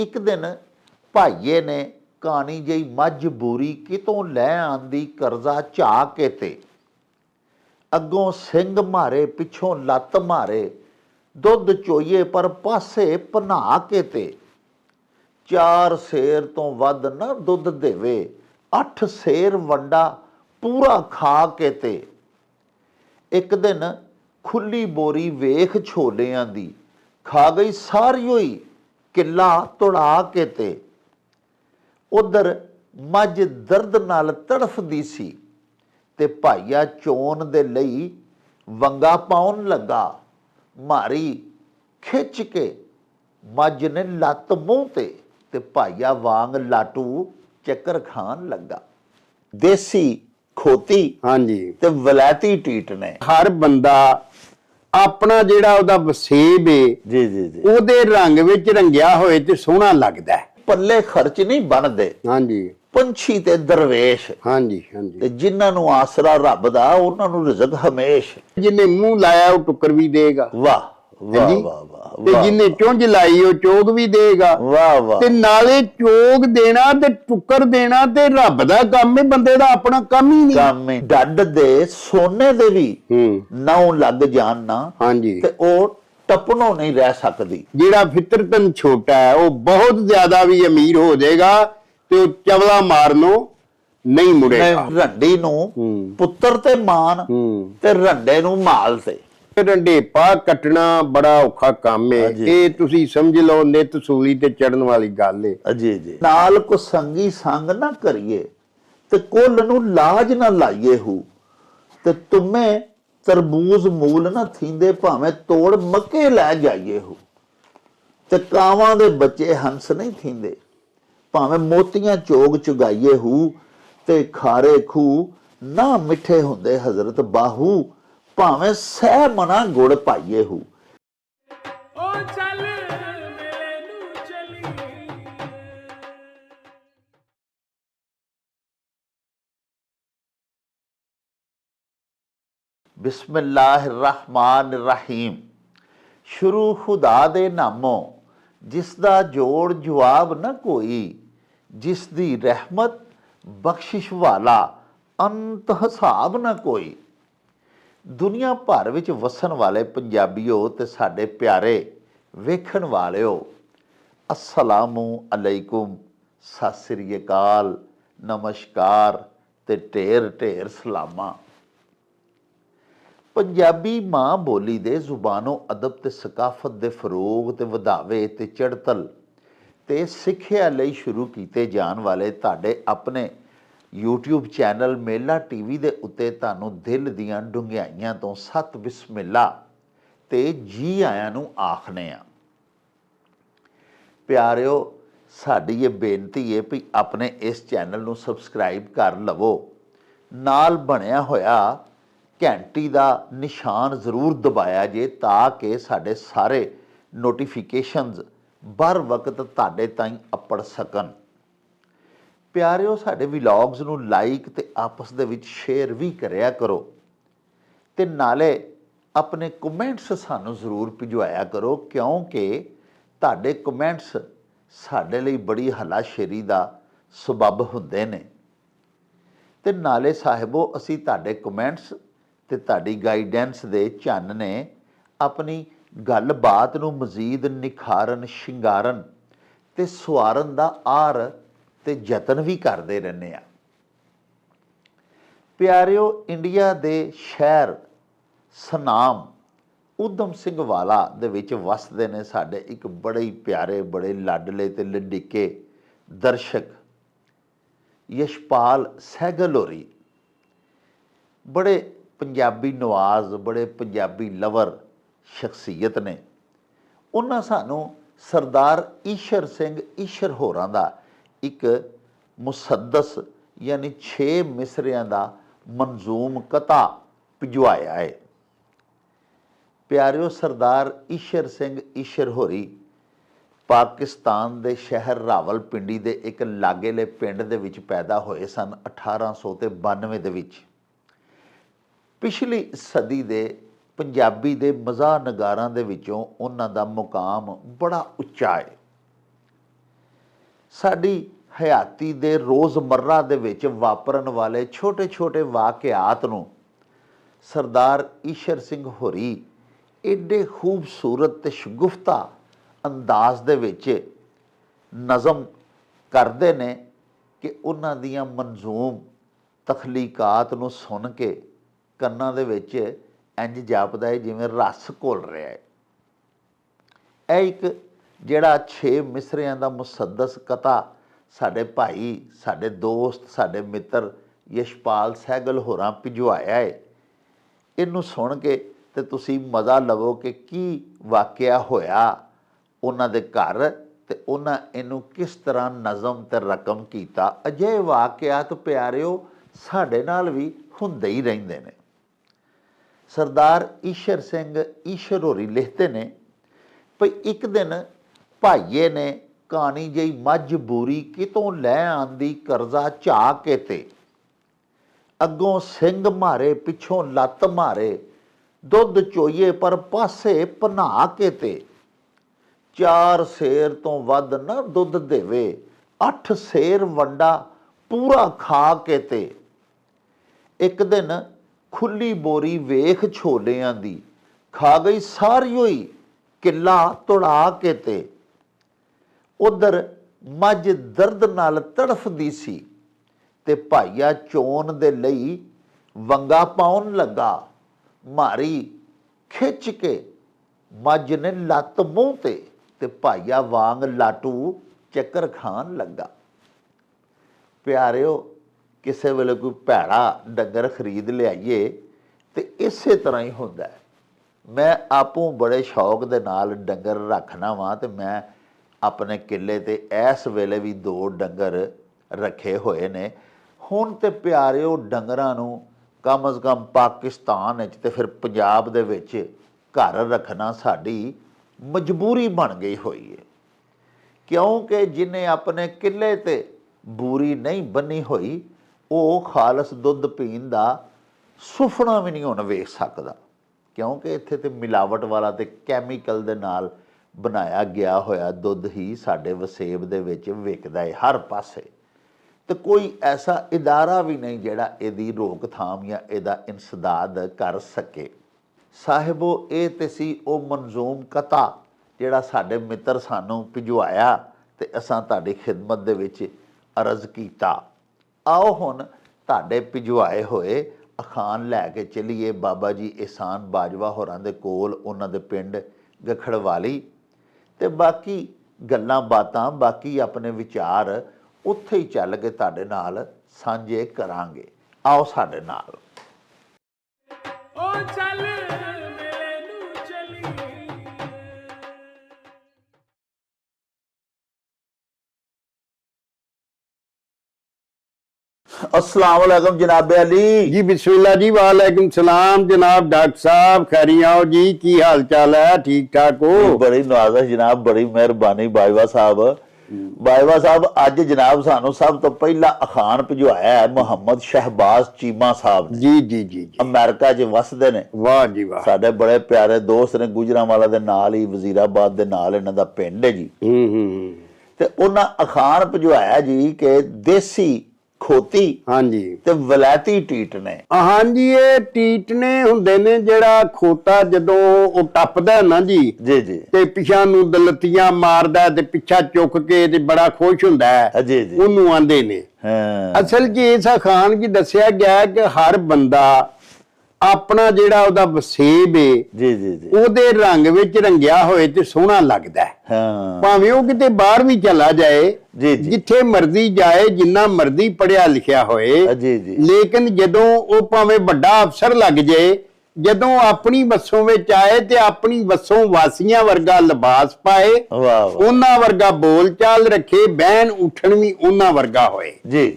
ਇੱਕ ਦਿਨ ਭਾਈਏ ਨੇ ਕਹਾਣੀ ਜਈ ਮੱਝ ਬੂਰੀ ਕਿਤੋਂ ਲੈ ਆਂਦੀ ਕਰਜ਼ਾ ਝਾ ਕੇ ਤੇ। ਅੱਗੋਂ ਸਿੰਘ ਮਾਰੇ, ਪਿੱਛੋਂ ਲੱਤ ਮਾਰੇ, ਦੁੱਧ ਚੋਈਏ ਪਰ ਪਾਸੇ ਪਨਾ ਕੇ ਤੇ। ਚਾਰ ਸੇਰ ਤੋਂ ਵੱਧ ਨਾ ਦੁੱਧ ਦੇਵੇ, ਅੱਠ ਸੇਰ ਵੰਡਾ ਪੂਰਾ ਖਾ ਕੇ ਤੇ। ਇੱਕ ਦਿਨ ਖੁੱਲੀ ਬੋਰੀ ਵੇਖ ਛੋਲਿਆਂ ਦੀ, ਖਾ ਗਈ ਸਾਰੀ ਹੋਈ। ਕਿੱਲਾ ਤੁੜਾ ਕੇ ਤੇ। ਉਧਰ ਮੱਝ ਦਰਦ ਨਾਲ ਤੜਫਦੀ ਸੀ ਤੇ ਭਾਈਆ ਚੋਣ ਦੇ ਲਈ ਵੰਗਾ ਪਾਉਣ ਲੱਗਾ। ਮਾਰੀ ਖਿੱਚ ਕੇ ਮੱਝ ਨੇ ਲੱਤ ਮੂੰਹ ਤੇ ਤੇ ਭਾਈਆ ਵਾਂਗ ਲਾਟੂ ਚੱਕਰ ਖਾਣ ਲੱਗਾ। ਦੇਸੀ ਖੋਤੀ ਹਾਂਜੀ। ਤੇ ਵਲੈਤੀ ਟੀਟ ਨੇ। ਹਰ ਬੰਦਾ ਆਪਣਾ ਜਿਹੜਾ ਉਹਦਾ ਵਸੇਬ ਏ ਜੀ ਜੀ ਜੀ। ਉਹਦੇ ਰੰਗ ਵਿੱਚ ਰੰਗਿਆ ਹੋਏ ਤੇ ਸੋਹਣਾ ਲੱਗਦਾ ਹੈ। ਪੱਲੇ ਖਰਚ ਨਹੀਂ ਬਣਦੇ। ਹਾਂਜੀ। ਪੰਛੀ ਤੇ ਦਰਵੇਸ਼। ਹਾਂਜੀ ਹਾਂਜੀ। ਤੇ ਜਿਨ੍ਹਾਂ ਨੂੰ ਆਸਰਾ ਰੱਬ ਦਾ ਉਹਨਾਂ ਨੂੰ ਰਿਜ਼ਕ ਹਮੇਸ਼। ਜਿਹਨੇ ਮੂੰਹ ਲਾਇਆ ਉਹ ਟੁੱਕਰ ਵੀ ਦੇਗਾ। ਵਾਹ। ਵਾਹ ਹਾਂਜੀ? ਵਾਹ ਵਾਹ ਤੇ ਜਿਹਨੇ ਚੁੰਝ ਲਾਈ ਉਹ ਚੋਗ ਵੀ ਦੇਗਾ। ਵਾਹ ਵਾਹ। ਤੇ ਨਾਲੇ ਚੋਗ ਦੇਣਾ ਤੇ ਟੁੱਕਰ ਦੇਣਾ ਤੇ ਰੱਬ ਦਾ ਕੰਮ ਹੈ ਬੰਦੇ ਦਾ ਆਪਣਾ ਕੰਮ ਹੀ ਨਹੀਂ। ਕੰਮ ਹੈ। ਡੱਡ ਦੇ ਸੋਨੇ ਦੇ ਵੀ ਹੂੰ। ਨਾਉ ਲੱਗ ਜਾਣ ਨਾ ਹਾਂਜੀ। ਤੇ ਉਹ ਟਪਣੋਂ ਨਹੀਂ ਰਹਿ ਸਕਦੀ। ਜਿਹੜਾ ਫਿਤਰਤਨ ਛੋਟਾ ਹੈ ਉਹ ਬਹੁਤ ਜ਼ਿਆਦਾ ਵੀ ਅਮੀਰ ਹੋ ਜਾਏਗਾ ਤੇ ਉਹ ਚਵਲਾ ਮਾਰਨੋਂ ਨਹੀਂ ਮੁੜੇਗਾ। ਰੰਡੀ ਨੂੰ ਪੁੱਤਰ ਤੇ ਮਾਨ ਤੇ ਰੰਡੇ ਨੂੰ ਮਾਲ ਤੇ। ਰੰਡੇਪਾ ਕੱਟਣਾ ਬੜਾ ਔਖਾ ਕੰਮ ਹੈ ਹਾਂਜੀ। ਇਹ ਤੁਸੀਂ ਸਮਝ ਲਓ ਨਿਤ ਸੂਲੀ ਤੇ ਚੜਨ ਵਾਲੀ ਗੱਲ ਹੈ ਅਜੀ ਜੀ। ਨਾਲ ਕੋ ਸੰਗੀ ਸੰਗ ਨਾ ਕਰੀਏ ਤੇ ਕੁੱਲ ਨੂੰ ਲਾਜ ਨਾ ਲਾਈਏ ਹੂ। ਤੇ ਤੁਮੇ ਤਰਬੂਜ਼ ਮੂਲ ਨਾ ਥੀਂਦੇ ਭਾਵੇਂ ਤੋੜ ਮੱਕੇ ਲੈ ਜਾਈਏ ਹੂ। ਤੇ ਕਾਵਾਂ ਦੇ ਬੱਚੇ ਹੰਸ ਨਹੀਂ ਥੀਂਦੇ ਭਾਵੇਂ ਮੋਤੀਆਂ ਚੋਗ ਚੁਗਾਈਏ ਹੂ ਤੇ ਖਾਰੇ ਖੂ ਨਾ ਮਿੱਠੇ ਹੁੰਦੇ ਹਜ਼ਰਤ ਬਾਹੂ। ਭਾਵੇਂ ਸਹਿ ਮਨਾ ਗੁੜ ਪਾਈਏ ਹੂ। ਓ ਚੱਲ ਮੇਲੇ ਨੂੰ ਚਲੀ। ਬਿਸਮਿਲ੍ਲਾਹਿਰਰਹਿਮਾਨਿਰਰਹੀਮ। ਸ਼ੁਰੂ ਖੁਦਾ ਦੇ ਨਾਮੋਂ ਜਿਸ ਦਾ ਜੋੜ ਜਵਾਬ ਨਾ ਕੋਈ ਜਿਸ ਦੀ ਰਹਿਮਤ ਬਖਸ਼ਿਸ਼ ਵਾਲਾ ਅੰਤ ਹਿਸਾਬ ਨਾ ਕੋਈ। ਦੁਨੀਆ ਭਰ ਵਿੱਚ ਵਸਣ ਵਾਲੇ ਪੰਜਾਬੀਓ ਤੇ ਸਾਡੇ ਪਿਆਰੇ ਵੇਖਣ ਵਾਲਿਓ, ਅਸਲਾਮੁ ਅਲੈਕੁਮ, ਸਤਿ ਸ੍ਰੀ ਅਕਾਲ, ਨਮਸਕਾਰ ਤੇ ਢੇਰ ਢੇਰ ਸਲਾਮਾਂ। ਪੰਜਾਬੀ ਮਾਂ ਬੋਲੀ ਦੇ ਜ਼ੁਬਾਨੋ ਅਦਬ ਤੇ ਸਕਾਫਤ ਦੇ ਫਰੋਗ ਤੇ ਵਧਾਵੇ ਤੇ ਚੜਤਲ ਤੇ ਸਿੱਖਿਆ ਲਈ ਸ਼ੁਰੂ ਕੀਤੇ ਜਾਣ ਵਾਲੇ ਤੁਹਾਡੇ ਆਪਣੇ YouTube ਚੈਨਲ ਮੇਲਾ ਟੀਵੀ ਦੇ ਉੱਤੇ ਤੁਹਾਨੂੰ ਦਿਲ ਦੀਆਂ ਡੁੰਘਾਈਆਂ ਤੋਂ ਸਤ ਬਿਸਮਿਲ੍ਲਾ ਤੇ ਜੀ ਆਇਆਂ ਨੂੰ ਆਖਨੇ ਆ। ਪਿਆਰਿਓ, ਸਾਡੀ ਇਹ ਬੇਨਤੀ ਹੈ ਵੀ ਆਪਣੇ ਇਸ ਚੈਨਲ ਨੂੰ ਸਬਸਕ੍ਰਾਈਬ ਕਰ ਲਵੋ। ਨਾਲ ਬਣਿਆ ਹੋਇਆ ਘੰਟੀ ਦਾ ਨਿਸ਼ਾਨ ਜ਼ਰੂਰ ਦਬਾਇਆ ਜੇ ਤਾਂ ਕਿ ਸਾਡੇ ਸਾਰੇ ਨੋਟੀਫਿਕੇਸ਼ਨਸ ਬਰ ਵਕਤ ਤੁਹਾਡੇ ਤਾਈਂ ਅਪੜ ਸਕਣ। ਪਿਆਰਿਓ, ਸਾਡੇ ਵਲੌਗਸ ਨੂੰ ਲਾਈਕ ਤੇ ਆਪਸ ਦੇ ਵਿੱਚ ਸ਼ੇਅਰ ਵੀ ਕਰਿਆ ਕਰੋ। ਤੇ ਨਾਲੇ ਆਪਣੇ ਕਮੈਂਟਸ ਸਾਨੂੰ ਜ਼ਰੂਰ ਭਿਜਵਾਇਆ ਕਰੋ, ਕਿਉਂਕਿ ਤੁਹਾਡੇ ਕਮੈਂਟਸ ਸਾਡੇ ਲਈ ਬੜੀ ਹਲਾਸ਼ੇਰੀ ਦਾ ਸਬਬ ਹੁੰਦੇ ਨੇ। ਤੇ ਨਾਲੇ ਸਾਹਿਬੋ, ਅਸੀਂ ਤੁਹਾਡੇ ਕਮੈਂਟਸ ਤੇ ਤੁਹਾਡੀ ਗਾਈਡੈਂਸ ਦੇ ਚੰਨ ਨੇ ਆਪਣੀ ਗੱਲਬਾਤ ਨੂੰ ਮਜ਼ੀਦ ਨਿਖਾਰਨ, ਸ਼ਿੰਗਾਰਨ ਤੇ ਸਵਾਰਨ ਦਾ ਆਰ ਤੇ ਯਤਨ ਵੀ ਕਰਦੇ ਰਹਿੰਦੇ ਆ। ਪਿਆਰਿਓ, ਇੰਡੀਆ ਦੇ ਸ਼ਹਿਰ ਸਨਾਮ ਉਦਮ ਸਿੰਘ ਵਾਲਾ ਦੇ ਵਿੱਚ ਵਸਦੇ ਨੇ ਸਾਡੇ ਇੱਕ ਬੜੇ ਹੀ ਪਿਆਰੇ, ਬੜੇ ਲਾਡਲੇ ਤੇ ਲਡਿੱਕੇ ਦਰਸ਼ਕ ਯਸ਼ਪਾਲ ਸਹਿਗਲ ਹੋਰੀ ਬੜੇ ਪੰਜਾਬੀ ਨਵਾਜ਼, ਬੜੇ ਪੰਜਾਬੀ ਲਵਰ ਸ਼ਖਸੀਅਤ ਨੇ। ਉਹਨਾਂ ਸਾਨੂੰ ਸਰਦਾਰ ਈਸ਼ਰ ਸਿੰਘ ਈਸ਼ਰ ਹੋਰਾਂ ਦਾ ਇੱਕ ਮੁਸੱਦਸ ਯਾਨੀ 6 ਮਿਸਰਿਆਂ ਦਾ ਮਨਜ਼ੂਮ ਕਤਾ ਭਿਜਵਾਇਆ ਹੈ। ਪਿਆਰਿਓ ਸਰਦਾਰ ਈਸ਼ਰ ਸਿੰਘ ਈਸ਼ਰ ਹੋਰੀ ਪਾਕਿਸਤਾਨ ਦੇ ਸ਼ਹਿਰ ਰਾਵਲਪਿੰਡੀ ਦੇ ਇੱਕ ਲਾਗੇਲੇ ਪਿੰਡ ਦੇ ਵਿੱਚ ਪੈਦਾ ਹੋਏ ਸਨ 1892 ਦੇ ਵਿੱਚ। ਪਿਛਲੀ ਸਦੀ ਦੇ ਪੰਜਾਬੀ ਦੇ ਮਜ਼ਾ ਨਗਾਰਾਂ ਦੇ ਵਿੱਚੋਂ ਉਹਨਾਂ ਦਾ ਮੁਕਾਮ ਬੜਾ ਉੱਚਾ ਹੈ। ਸਾਡੀ ਹਯਾਤੀ ਦੇ ਰੋਜ਼ਮਰਰਾ ਦੇ ਵਿੱਚ ਵਾਪਰਨ ਵਾਲੇ ਛੋਟੇ-ਛੋਟੇ ਵਾਕਿਆਤ ਨੂੰ ਸਰਦਾਰ ਈਸ਼ਰ ਸਿੰਘ ਹੋਰੀ ਐਡੇ ਖੂਬਸੂਰਤ ਤੇ ਸ਼ਗੁਫਤਾ ਅੰਦਾਜ਼ ਦੇ ਵਿੱਚ ਨਜ਼ਮ ਕਰਦੇ ਨੇ ਕਿ ਉਹਨਾਂ ਦੀਆਂ ਮਨਜ਼ੂਮ ਤਖਲੀਕਾਤ ਨੂੰ ਸੁਣ ਕੇ ਕੰਨਾਂ ਦੇ ਵਿੱਚ ਇੰਜ ਜਾਪਦਾ ਹੈ ਜਿਵੇਂ ਰਸ ਘੁਲ ਰਿਹਾ ਹੈ। ਇਹ ਇੱਕ ਜਿਹੜਾ 6 ਮਿਸਰਿਆਂ ਦਾ ਮੁਸੱਦਸ ਕਤਾ ਸਾਡੇ ਭਾਈ, ਸਾਡੇ ਦੋਸਤ, ਸਾਡੇ ਮਿੱਤਰ ਯਸ਼ਪਾਲ ਸਹਿਗਲ ਹੋਰਾਂ ਭਿਜਵਾਇਆ ਏ। ਇਹਨੂੰ ਸੁਣ ਕੇ ਤੇ ਤੁਸੀਂ ਮਜ਼ਾ ਲਵੋ ਕਿ ਕੀ ਵਾਕਿਆ ਹੋਇਆ ਉਹਨਾਂ ਦੇ ਘਰ ਤੇ ਉਹਨਾਂ ਇਹਨੂੰ ਕਿਸ ਤਰ੍ਹਾਂ ਨਜ਼ਮ ਤੇ ਰਕਮ ਕੀਤਾ। ਅਜੇ ਵਾਕਿਆਤ ਪਿਆਰਿਓ ਸਾਡੇ ਨਾਲ ਵੀ ਹੁੰਦੇ ਹੀ ਰਹਿੰਦੇ ਨੇ। ਸਰਦਾਰ ਈਸ਼ਰ ਸਿੰਘ ਈਸ਼ਰ ਹੋਰੀ ਲਿਖਦੇ ਨੇ, ਭਈ ਇੱਕ ਦਿਨ ਭਾਈਏ ਨੇ ਕਹਾਣੀ ਜਈ ਮੱਝ ਬੂਰੀ ਕਿਤੋਂ ਲੈ ਆਂਦੀ ਕਰਜ਼ਾ ਝਾ ਕੇ ਤੇ। ਅੱਗੋਂ ਸਿੰਘ ਮਾਰੇ, ਪਿੱਛੋਂ ਲੱਤ ਮਾਰੇ, ਦੁੱਧ ਚੋਈਏ ਪਰ ਪਾਸੇ ਪਨਾ ਕੇ ਤੇ। ਚਾਰ ਸੇਰ ਤੋਂ ਵੱਧ ਨਾ ਦੁੱਧ ਦੇਵੇ, ਅੱਠ ਸੇਰ ਵੰਡਾ ਪੂਰਾ ਖਾ ਕੇ ਤੇ। ਇੱਕ ਦਿਨ ਖੁੱਲੀ ਬੋਰੀ ਵੇਖ ਛੋਲਿਆਂ ਦੀ, ਖਾ ਗਈ ਸਾਰੀਓ ਹੀ ਕਿੱਲਾ ਤੁੜਾ ਕੇ ਤੇ। ਉਧਰ ਮੱਝ ਦਰਦ ਨਾਲ ਤੜਫਦੀ ਸੀ ਤੇ ਭਾਈਆ ਚੋਣ ਦੇ ਲਈ ਵੰਗਾ ਪਾਉਣ ਲੱਗਾ। ਮਾਰੀ ਖਿੱਚ ਕੇ ਮੱਝ ਨੇ ਲੱਤ ਮੂੰਹ ਤੇ ਤੇ ਭਾਈਆ ਵਾਂਗ ਲਾਟੂ ਚੱਕਰ ਖਾਣ ਲੱਗਾ। ਪਿਆਰਿਓ, ਕਿਸੇ ਵੇਲੇ ਕੋਈ ਭੈੜਾ ਡੰਗਰ ਖਰੀਦ ਲਿਆਈਏ ਤੇ ਇਸੇ ਤਰ੍ਹਾਂ ਹੀ ਹੁੰਦਾ ਮੈਂ ਆਪੋਂ ਬੜੇ ਸ਼ੌਕ ਦੇ ਨਾਲ ਡੰਗਰ ਰੱਖਣਾ ਵਾਂ ਤੇ ਮੈਂ ਆਪਣੇ ਕਿੱਲੇ ਤੇ ਇਸ ਵੇਲੇ ਵੀ ਦੋ ਡੰਗਰ ਰੱਖੇ ਹੋਏ ਨੇ। ਹੁਣ ਤੇ ਪਿਆਰਿਓ ਡੰਗਰਾਂ ਨੂੰ ਕਮ ਅਜ਼ ਕਮ ਪਾਕਿਸਤਾਨ ਵਿੱਚ ਤੇ ਫਿਰ ਪੰਜਾਬ ਦੇ ਵਿੱਚ ਘਰ ਰੱਖਣਾ ਸਾਡੀ ਮਜਬੂਰੀ ਬਣ ਗਈ ਹੋਈ ਹੈ ਕਿਉਂਕਿ ਜਿਨੇ ਆਪਣੇ ਕਿੱਲੇ ਤੇ ਬੂਰੀ ਨਹੀਂ ਬੰਨੀ ਹੋਈ, ਉਹ ਖਾਲਸ ਦੁੱਧ ਪੀਣ ਦਾ ਸੁਫਣਾ ਵੀ ਨਹੀਂ ਹੁਣ ਵੇਖ ਸਕਦਾ। ਕਿਉਂਕਿ ਇੱਥੇ ਤੇ ਮਿਲਾਵਟ ਵਾਲਾ ਤੇ ਕੈਮੀਕਲ ਦੇ ਨਾਲ ਬਣਾਇਆ ਗਿਆ ਹੋਇਆ ਦੁੱਧ ਹੀ ਸਾਡੇ ਵਸੇਬ ਦੇ ਵਿੱਚ ਵਿਕਦਾ ਹੈ ਹਰ ਪਾਸੇ। ਤੇ ਕੋਈ ਐਸਾ ਇਦਾਰਾ ਵੀ ਨਹੀਂ ਜਿਹੜਾ ਇਹਦੀ ਰੋਕਥਾਮ ਜਾਂ ਇਹਦਾ ਇਨਸਦਾਦ ਕਰ ਸਕੇ। ਸਾਹਿਬੋ, ਇਹ ਤੇ ਸੀ ਉਹ ਮਨਜ਼ੂਮ ਕਤਾ ਜਿਹੜਾ ਸਾਡੇ ਮਿੱਤਰ ਸਾਨੂੰ ਭਿਜਵਾਇਆ ਤੇ ਅਸਾਂ ਤੁਹਾਡੀ ਖਿਦਮਤ ਦੇ ਵਿੱਚ ਅਰਜ਼ ਕੀਤਾ। ਆਓ ਹੁਣ ਤੁਹਾਡੇ ਭਿਜਵਾਏ ਹੋਏ ਅਖਾਨ ਲੈ ਕੇ ਚੱਲੀਏ। ਬਾਬਾ ਜੀ, ਇਹਸਾਨ ਬਾਜਵਾ ਹੋਰਾਂ ਦੇ ਕੋਲ, ਉਹਨਾਂ ਦੇ ਪਿੰਡ ਗਖੜਵਾਲੀ ਤੇ ਬਾਕੀ ਗੱਲਾਂ ਬਾਤਾਂ, ਬਾਕੀ ਆਪਣੇ ਵਿਚਾਰ ਉੱਥੇ ਹੀ ਚੱਲ ਕੇ ਤੁਹਾਡੇ ਨਾਲ ਸਾਂਝੇ ਕਰਾਂਗੇ। ਆਓ ਸਾਡੇ ਨਾਲ। ਓ ਚੱਲ। अस्सलाम वालेकुम जनाब अली ਜੀ ਬਿਸਮਿਲ੍ਲਾ ਜੀ ਵਾਲੇਕੁਮ ਸਲਾਮ ਜਨਾਬ ਡਾਕਟਰ ਸਾਹਿਬ ਖੈਰੀ ਆਓ ਜੀ ਕੀ ਹਾਲ ਚਾਲ ਹੈ? ਠੀਕ ਠਾਕ ਹੋ ਬੜੀ ਨਵਾਜ਼ਾ ਜਨਾਬ ਬੜੀ ਮਿਹਰਬਾਨੀ ਬਾਜਵਾ ਸਾਹਿਬ। ਬਾਜਵਾ ਸਾਹਿਬ ਅੱਜ ਜਨਾਬ ਸਾਨੂੰ ਸਭ ਤੋਂ ਪਹਿਲਾ ਅਖਾਣ ਭਜਵਾਇਆ ਹੈ ਮੁਹੰਮਦ ਸ਼ਹਿਬਾਜ਼ ਚੀਮਾ ਸਾਹਿਬ ਜੀ ਜੀ ਜੀ ਅਮਰੀਕਾ 'ਚ ਵਸਦੇ ਨੇ। ਵਾਹ ਜੀ ਵਾਹ। ਸਾਡੇ ਬੜੇ ਪਿਆਰੇ ਦੋਸਤ ਨੇ ਗੁਜਰਾਂਵਾਲਾ ਦੇ ਨਾਲ ਹੀ ਵਜ਼ੀਰਾਬਾਦ ਦੇ ਨਾਲ ਇਹਨਾਂ ਦਾ ਪਿੰਡ ਹੈ ਜੀ। ਤੇ ਉਹਨਾਂ ਅਖਾਣ ਭਜਵਾਇਆ ਜੀ ਕਿ ਦੇਸੀ ਖੋਤੀ। ਹਾਂਜੀ। ਤੇ ਵਲੈਤੀ ਟੀਟ ਨੇ। ਹਾਂਜੀ ਇਹ ਟੀਟਨੇ ਹੁੰਦੇ ਨੇ ਜਿਹੜਾ ਖੋਤਾ ਜਦੋਂ ਉਹ ਟੱਪਦਾ ਨਾ ਜੀ। ਜੀ ਜੀ। ਤੇ ਪਿਛਾ ਨੂੰ ਦਲਤੀਆਂ ਮਾਰਦਾ ਤੇ ਪਿੱਛਾ ਚੁੱਕ ਕੇ ਤੇ ਬੜਾ ਖੁਸ਼ ਹੁੰਦਾ ਹੈ। ਜੀ ਜੀ। ਉਹਨੂੰ ਆਂਦੇ ਨੇ। ਹਾਂ। ਅਸਲ 'ਚ ਇਸ ਅਖਾਨ 'ਚ ਦੱਸਿਆ ਗਿਆ ਕਿ ਹਰ ਬੰਦਾ ਆਪਣਾ ਜਿਹੜਾ ਉਹਦਾ ਵਸੇਬ ਏ ਜੀ ਜੀ ਜੀ। ਉਹਦੇ ਰੰਗ ਵਿੱਚ ਰੰਗਿਆ ਹੋਏ ਤੇ ਸੋਹਣਾ ਲੱਗਦਾ ਹੈ। ਹਾਂ। ਭਾਵੇਂ ਉਹ ਕਿਤੇ ਬਾਹਰ ਵੀ ਚਲਾ ਜਾਏ ਜੀ ਜੀ। ਜਿੱਥੇ ਮਰਜ਼ੀ ਜਾਏ ਜਿੰਨਾ ਮਰਜ਼ੀ ਪੜਿਆ ਲਿਖਿਆ ਹੋਏ ਜੀ ਜੀ। ਲੇਕਿਨ ਜਦੋਂ ਉਹ ਭਾਵੇਂ ਵੱਡਾ ਅਫਸਰ ਲੱਗ ਜਾਏ ਜਦੋਂ ਆਪਣੀ ਵੱਸੋਂ ਵਿੱਚ ਆਏ ਤੇ ਆਪਣੀ ਵੱਸੋਂ ਵਾਸੀਆਂ ਵਰਗਾ ਲਿਬਾਸ ਪਾਏ ਉਹਨਾਂ ਵਰਗਾ ਬੋਲ ਚਾਲ ਰੱਖੇ ਬਹਿਣ ਉੱਠਣ ਵੀ ਉਹਨਾਂ ਵਰਗਾ ਹੋਏ। ਜੀ।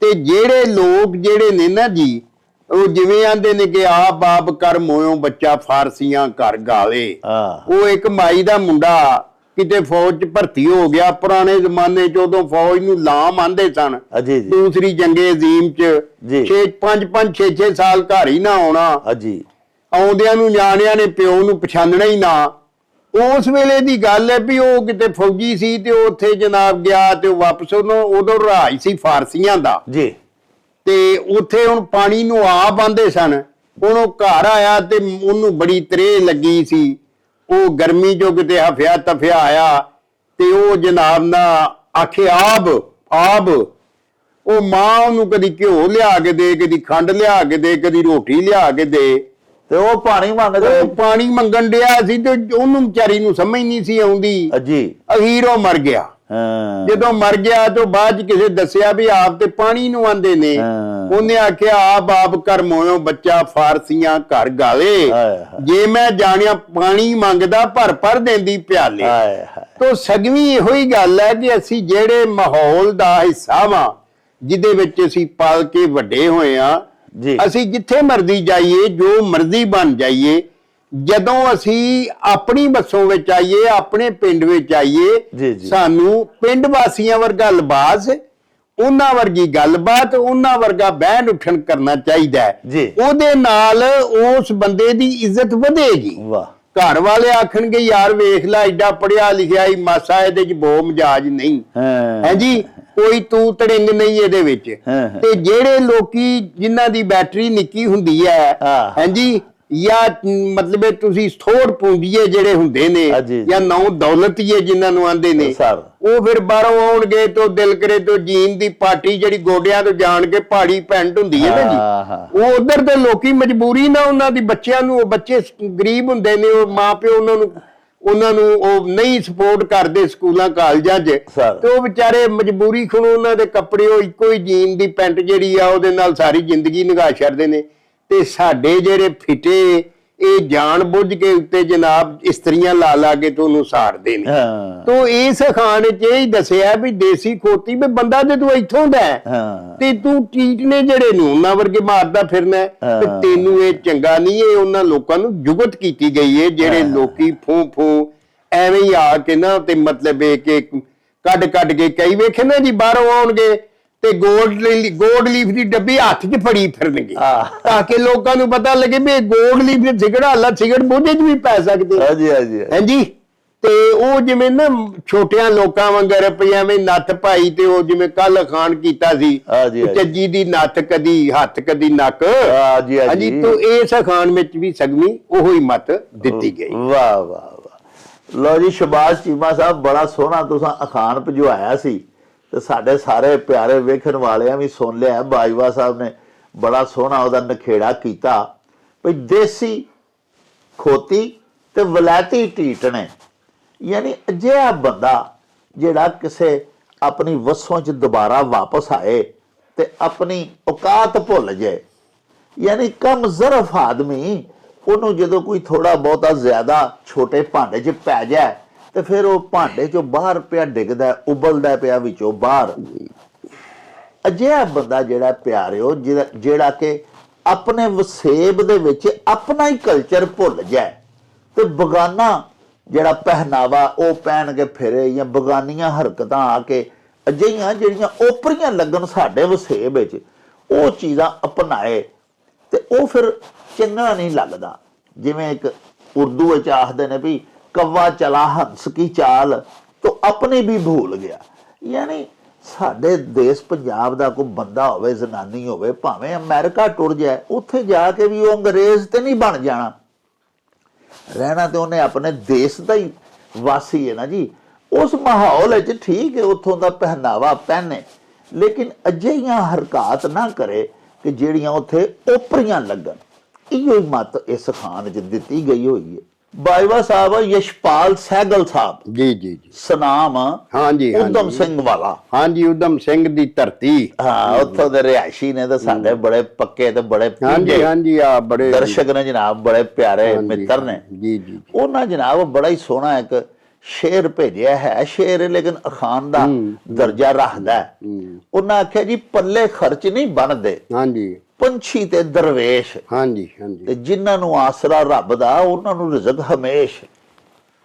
ਤੇ ਜਿਹੜੇ ਲੋਕ ਜਿਹੜੇ ਨੇ ਨਾ ਜੀ ਉਹ ਜਿਵੇਂ ਆਂਦੇ ਨੇ ਕਿ ਆਪ ਆਪ ਕਰ ਮੋਇਓ ਬੱਚਾ ਫਾਰਸੀਆਂ ਘਰ ਗਾਲੇ ਉਹ ਇੱਕ ਮਾਈ ਦਾ ਮੁੰਡਾ ਕਿਤੇ ਫੌਜ 'ਚ ਭਰਤੀ ਹੋ ਗਿਆ ਪੁਰਾਣੇ ਜ਼ਮਾਨੇ 'ਚ ਉਦੋਂ ਫੌਜ ਨੂੰ ਲਾਮ ਆਂਦੇ ਸਨ। ਆ ਜੀ। ਜੀ ਦੂਸਰੀ ਜੰਗੇ ਅਜ਼ੀਮ 'ਚ ਜੀ। 6 5 5 6 6 ਸਾਲ ਘਰ ਹੀ ਨਾ ਆਉਣਾ। ਆ ਜੀ ਆਉਂਦਿਆਂ ਨੂੰ ਨਿਆਣਿਆਂ ਨੇ ਪਿਓ ਨੂੰ ਪਛਾਣਨਾ ਹੀ ਨਾ। ਉਸ ਵੇਲੇ ਦੀ ਗੱਲ ਹੈ ਵੀ ਉਹ ਕਿਤੇ ਫੌਜੀ ਸੀ ਤੇ ਉਹ ਉੱਥੇ ਜਨਾਬ ਗਿਆ ਤੇ ਉਹ ਵਾਪਸ ਉਹਨੂੰ ਉਦੋਂ ਰਾਜ ਸੀ ਫਾਰਸੀਆਂ ਦਾ। ਜੀ। ਤੇ ਉੱਥੇ ਹੁਣ ਪਾਣੀ ਨੂੰ ਆਪ ਆਂਦੇ ਸਨ। ਹੁਣ ਉਹ ਘਰ ਆਇਆ ਤੇ ਉਹਨੂੰ ਬੜੀ ਤਰੇ ਲੱਗੀ ਸੀ। ਉਹ ਗਰਮੀ ਜੋ ਕਿਤੇ ਹਫਿਆ ਤਫਿਆ ਆਇਆ ਤੇ ਉਹ ਜਨਾਬ ਨਾ ਆਖੇ ਆਬ ਆਬ। ਉਹ ਮਾਂ ਉਹਨੂੰ ਕਦੀ ਘਿਓ ਲਿਆ ਕੇ ਦੇ ਕਦੀ ਖੰਡ ਲਿਆ ਕੇ ਦੇ ਕਦੀ ਰੋਟੀ ਲਿਆ ਕੇ ਦੇ। ਤੇ ਉਹ ਪਾਣੀ ਮੰਗਦੇ ਉਹ ਪਾਣੀ ਮੰਗਣ ਡਿਆ ਸੀ ਤੇ ਉਹਨੂੰ ਵਿਚਾਰੀ ਨੂੰ ਸਮਝ ਨਹੀਂ ਸੀ ਆਉਂਦੀ। ਜੀ। ਅਖੀਰ ਉਹ ਮਰ ਗਿਆ। ਹਾਂ ਜਦੋਂ ਮਰ ਗਿਆ ਤੋਂ ਬਾਅਦ ਕਿਸੇ ਦੱਸਿਆ ਵੀ ਆਪ ਤੇ ਪਾਣੀ ਨੂੰ ਆਂਦੇ ਨੇ। ਉਹਨੇ ਆਖਿਆ ਆਪ ਆਪ ਕਰ ਮੋਇਓ ਬੱਚਾ ਫਾਰਸੀਆਂ ਘਰ ਹਾਏ। ਜੇ ਮੈਂ ਜਾਣਿਆ ਪਾਣੀ ਮੰਗਦਾ ਭਰ ਭਰ ਦਿੰਦੀ ਪਿਆਲੇ ਤੋ ਸਗਵੀਂ ਇਹੋ ਹੀ ਗੱਲ ਹੈ ਕਿ ਅਸੀਂ ਜਿਹੜੇ ਮਾਹੌਲ ਦਾ ਹਿੱਸਾ ਵਾਂ ਜਿਹਦੇ ਵਿੱਚ ਅਸੀਂ ਪਲ ਕੇ ਵੱਡੇ ਹੋਏ ਆ ਜੀ। ਅਸੀਂ ਜਿੱਥੇ ਮਰਜ਼ੀ ਜਾਈਏ ਜੋ ਮਰਜ਼ੀ ਬਣ ਜਾਈਏ ਜਦੋਂ ਅਸੀਂ ਆਪਣੀ ਬੱਸੋਂ ਵਿੱਚ ਆਈਏ ਆਪਣੇ ਪਿੰਡ ਵਿੱਚ ਆਈਏ। ਸਾਨੂੰ ਪਿੰਡ ਵਾਸੀਆਂ ਵਰਗਾ ਲਿਬਾਸ ਉਹਨਾਂ ਵਰਗੀ ਗੱਲਬਾਤ ਉਹਨਾਂ ਵਰਗਾ ਬਹਿਣ ਉੱਠਣ ਕਰਨਾ ਚਾਹੀਦਾ ਹੈ। ਉਹਦੇ ਨਾਲ ਉਸ ਬੰਦੇ ਦੀ ਇੱਜ਼ਤ ਵਧੇਗੀ ਵਾਹ ਘਰ ਵਾਲੇ ਆਖਣਗੇ ਯਾਰ ਵੇਖ ਲੈ ਐਡਾ ਪੜਿਆ ਲਿਖਿਆ ਹੀ ਮਾਸਾ ਇਹਦੇ ਚ ਬੋ ਮਜਾਜ ਨਹੀਂ ਹਾਂ ਜੀ ਕੋਈ ਤੂੰ ਤੜਿੰਗ ਨਹੀਂ ਇਹਦੇ ਵਿੱਚ। ਤੇ ਜਿਹੜੇ ਲੋਕੀ ਜਿਨ੍ਹਾਂ ਦੀ ਬੈਟਰੀ ਨਿੱਕੀ ਹੁੰਦੀ ਹੈ ਹਾਂ। ਜੀ ਮਤਲਬ ਤੁਸੀਂ ਥੋੜ ਪੂੰਜੀਏ ਜਿਹੜੇ ਹੁੰਦੇ ਨੇ ਜੀ। ਨੌ ਦੌਲਤੀਏ ਜਿਨ੍ਹਾਂ ਨੂੰ ਆਂਦੇ ਨੇ। ਉਹ ਫਿਰ ਬਾਹਰੋਂ ਆਉਣਗੇ ਤੋਂ ਦਿਲ ਕਰੇ ਤੋਂ ਜੀਨ ਦੀ ਪਾਰਟੀ ਜਿਹੜੀ ਗੋਡਿਆਂ ਤੋਂ ਜਾਣ ਕੇ ਪਹਾੜੀ ਪੈਂਟ ਹੁੰਦੀ ਹੈ ਨਾ ਜੀ। ਉਹ ਉਧਰ ਦੇ ਲੋਕੀ ਮਜਬੂਰੀ ਨਾਲ ਉਹਨਾਂ ਦੀ ਬੱਚਿਆਂ ਨੂੰ ਉਹ ਬੱਚੇ ਗਰੀਬ ਹੁੰਦੇ ਨੇ ਉਹ ਮਾਪਿਓ ਉਹਨਾਂ ਨੂੰ ਉਹਨਾਂ ਨੂੰ ਉਹ ਨਹੀਂ ਸਪੋਰਟ ਕਰਦੇ ਸਕੂਲਾਂ ਕਾਲਜਾਂ 'ਚ। ਤੇ ਉਹ ਵਿਚਾਰੇ ਮਜਬੂਰੀ ਖਣੋ ਉਹਨਾਂ ਦੇ ਕੱਪੜੇ ਉਹ ਇੱਕੋ ਹੀ ਜੀਨ ਦੀ ਪੈਂਟ ਜਿਹੜੀ ਆ ਉਹਦੇ ਨਾਲ ਸਾਰੀ ਜ਼ਿੰਦਗੀ ਨਿਗਾਹ ਛੱਡਦੇ ਨੇ ਤੇ ਸਾਡੇ ਜਿਹੜੇ ਫਿੱਟੇ ਇਹ ਜਾਣ ਬੁੱਝ ਕੇ ਉੱਤੇ ਜਨਾਬ ਇਸਤਰੀਆਂ ਲਾ ਲਾ ਕੇ ਤੁਹਾਨੂੰ ਸਾੜਦੇ ਨੇ ਹਾਂ ਤੋ ਇਸ ਖਾਨ ਚ ਇਹ ਦੱਸਿਆ ਵੀ ਦੇਸੀ ਖੋਤੀ ਵੀ ਬੰਦਾ ਤੇ ਤੂੰ ਇੱਥੋਂ ਦਾ ਹੈ। ਹਾਂ ਤੇ ਤੂੰ ਟੀਟ ਨੇ ਜਿਹੜੇ ਨੂੰ ਉਹਨਾਂ ਵਰਗੇ ਮਾਰਦਾ ਫਿਰਨਾ ਹੈ, ਤੇ ਹਾਂ। ਤੈਨੂੰ ਇਹ ਚੰਗਾ ਨਹੀਂ ਇਹ ਉਹਨਾਂ ਲੋਕਾਂ ਨੂੰ ਜੁਗਤ ਕੀਤੀ ਗਈ ਹੈ ਜਿਹੜੇ ਲੋਕੀ ਫੂ ਫੂ ਐਵੇਂ ਹੀ ਆ ਕੇ ਨਾ ਤੇ ਮਤਲਬ ਇਹ ਕਿ ਕੱਢ ਕੱਢ ਕੇ ਕਈ ਵੇਖੇ ਨਾ ਜੀ ਬਾਹਰੋਂ ਆਉਣਗੇ ਤੇ ਗੋਲਡ ਲਈ ਗੋਲਡ ਲੀਫ ਦੀ ਡੱਬੀ ਹੱਥ 'ਚ ਫੜੀ ਫਿਰਨਗੇ। ਤਾਂ ਕਿ ਲੋਕਾਂ ਨੂੰ ਪਤਾ ਲੱਗੇ ਵੀ ਗੋਲਡ ਲੀਫ ਦੇ ਸਿਗਰਟ ਹਾਲਾ ਸਿਗਰਟ ਬੋਝੇ 'ਚ ਵੀ ਪੈ ਸਕਦੇ। ਹਾਂਜੀ ਹਾਂਜੀ ਹਾਂਜੀ ਤੇ ਉਹ ਜਿਵੇਂ ਨਾ ਛੋਟਿਆਂ ਲੋਕਾਂ ਵਾਂਗਰ ਵੀ ਐਵੇਂ ਨੱਥ ਪਾਈ ਤੇ ਉਹ ਜਿਵੇਂ ਕੱਲ ਖਾਨ ਕੀਤਾ ਸੀ। ਚੱਜੀ ਦੀ ਨੱਥ ਕਦੀ ਹੱਥ ਕਦੀ ਨੱਕ ਹਾਂਜੀ, ਹਾਂਜੀ। ਤੋਂ ਇਸ ਖਾਨ ਵਿੱਚ ਵੀ ਸਗਮੀ ਉਹੋ ਹੀ ਮਤ ਦਿੱਤੀ ਗਈ ਵਾਹ ਵਾਹ ਵਾਹ ਲੋ ਜੀ ਸ਼ਬਾਸ਼ ਚੀਮਾ ਸਾਹਿਬ ਬੜਾ ਸੋਹਣਾ ਤੁਸੀਂ ਅਖਾਣ ਭਜਵਾਇਆ ਸੀ ਤੇ ਸਾਡੇ ਸਾਰੇ ਪਿਆਰੇ ਵੇਖਣ ਵਾਲਿਆਂ ਵੀ ਸੁਣ ਲਿਆ ਬਾਜਵਾ ਸਾਹਿਬ ਨੇ ਬੜਾ ਸੋਹਣਾ ਉਹਦਾ ਨਖੇੜਾ ਕੀਤਾ। ਵੀ ਦੇਸੀ ਖੋਤੀ ਤੇ ਵਲੈਤੀ ਟੀਟਣੇ ਯਾਨੀ ਅਜਿਹਾ ਬੰਦਾ ਜਿਹੜਾ ਕਿਸੇ ਆਪਣੀ ਵਸੋਂ 'ਚ ਦੁਬਾਰਾ ਵਾਪਸ ਆਏ ਤੇ ਆਪਣੀ ਔਕਾਤ ਭੁੱਲ ਜਾਏ ਯਾਨੀ ਕਮ ਜ਼ਰਫ ਆਦਮੀ ਉਹਨੂੰ ਜਦੋਂ ਕੋਈ ਥੋੜਾ ਬਹੁਤਾ ਜ਼ਿਆਦਾ ਛੋਟੇ ਭਾਂਡੇ 'ਚ ਪੈ ਜਾਏ ਤੇ ਫਿਰ ਉਹ ਭਾਂਡੇ 'ਚੋਂ ਬਾਹਰ ਪਿਆ ਡਿੱਗਦਾ, ਉਬਲਦਾ ਪਿਆ ਵਿੱਚੋਂ ਬਾਹਰ। ਅਜਿਹਾ ਬੰਦਾ ਜਿਹੜਾ ਪਿਆਰਿਓ ਜਿਹੜਾ ਜਿਹੜਾ ਕਿ ਆਪਣੇ ਵਸੇਬ ਦੇ ਵਿੱਚ ਆਪਣਾ ਹੀ ਕਲਚਰ ਭੁੱਲ ਜਾਏ। ਤੇ ਬਗਾਨਾ ਜਿਹੜਾ ਪਹਿਨਾਵਾ, ਉਹ ਪਹਿਨ ਕੇ ਫਿਰੇ ਜਾਂ ਬਗਾਨੀਆਂ ਹਰਕਤਾਂ ਆ ਕੇ ਅਜਿਹੀਆਂ ਜਿਹੜੀਆਂ ਓਪਰੀਆਂ ਲੱਗਣ ਸਾਡੇ ਵਸੇਬ ਵਿੱਚ, ਉਹ ਚੀਜ਼ਾਂ ਅਪਣਾਏ ਤੇ ਉਹ ਫਿਰ ਚੰਗਾ ਨਹੀਂ ਲੱਗਦਾ। ਜਿਵੇਂ ਇੱਕ ਉਰਦੂ ਵਿੱਚ ਆਖਦੇ ਨੇ ਵੀ ਕవ్ਵਾ ਚਲਾ ਹੰਸ ਕੀ ਚਾਲ, ਤੋ ਆਪਣੀ ਵੀ ਭੁੱਲ ਗਿਆ। ਯਾਨੀ ਸਾਡੇ ਦੇਸ਼ ਪੰਜਾਬ ਦਾ ਕੋਈ ਬੰਦਾ ਹੋਵੇ, ਜ਼ਨਾਨੀ ਹੋਵੇ, ਭਾਵੇਂ ਅਮਰੀਕਾ ਟੁਰ ਜਾਏ, ਉੱਥੇ ਜਾ ਕੇ ਵੀ ਉਹ ਅੰਗਰੇਜ਼ ਤੇ ਨਹੀਂ ਬਣ ਜਾਣਾ। ਰਹਿਣਾ ਤੇ ਉਹਨੇ ਆਪਣੇ ਦੇਸ਼ ਦਾ ਹੀ ਵਾਸੀ ਹੈ ਨਾ ਜੀ। ਉਸ ਮਾਹੌਲ ਵਿੱਚ ਠੀਕ ਹੈ, ਉੱਥੋਂ ਦਾ ਪਹਿਨਾਵਾ ਪਹਿਨੇ ਲੇਕਿਨ ਅਜਿਹੀਆਂ ਹਰਕਤ ਨਾ ਕਰੇ ਕਿ ਜਿਹੜੀਆਂ ਉੱਥੇ ਓਪਰੀਆਂ ਲੱਗਣ। ਇਹੋ ਹੀ ਮਤ ਇਸ ਖਾਨ 'ਚ ਦਿੱਤੀ ਗਈ ਹੋਈ ਹੈ। ਬਾਈਵਾ ਸਾਹਿਬ ਯਸ਼ਪਾਲ ਸਹਿਗਲ ਸਾਹਿਬ। ਜੀ ਜੀ ਜੀ। ਸਨਾਮ ਹਾਂਜੀ ਉਦਮ ਸਿੰਘ ਵਾਲਾ। ਹਾਂਜੀ ਉਦਮ ਸਿੰਘ ਦੀ ਧਰਤੀ। ਹਾਂ ਉੱਥੋਂ ਦੇ ਰਿਹਾਇਸ਼ੀ ਨੇ ਤਾਂ ਸਾਡੇ ਬੜੇ ਪੱਕੇ ਤੇ ਬੜੇ ਹਾਂਜੀ ਹਾਂਜੀ ਆ ਬੜੇ ਦਰਸ਼ਕ ਨੇ ਜਨਾਬ ਬੜੇ ਪਿਆਰੇ ਮਿੱਤਰ ਨੇ। ਜੀ ਜੀ। ਉਹਨਾਂ ਜਨਾਬ ਬੜਾ ਹੀ ਸੋਹਣਾ ਇੱਕ ਸ਼ੇਰ ਭੇਜਿਆ ਹੈ। ਸ਼ੇਰ ਲੇਕਿਨ ਅਖਾਨ ਦਾ ਦਰਜਾ ਰੱਖਦਾ ਹੈ। ਉਹਨਾਂ ਆਖਿਆ ਜੀ ਪੱਲੇ ਖਰਚ ਨਹੀਂ ਬਣਦੇ। ਹਾਂਜੀ। ਪੰਛੀ ਤੇ ਦਰਵੇਸ਼। ਹਾਂਜੀ ਹਾਂਜੀ। ਤੇ ਜਿਨ੍ਹਾਂ ਨੂੰ ਆਸਰਾ ਰੱਬ ਦਾ ਉਹਨਾਂ ਨੂੰ ਰਿਜ਼ਕ ਹਮੇਸ਼।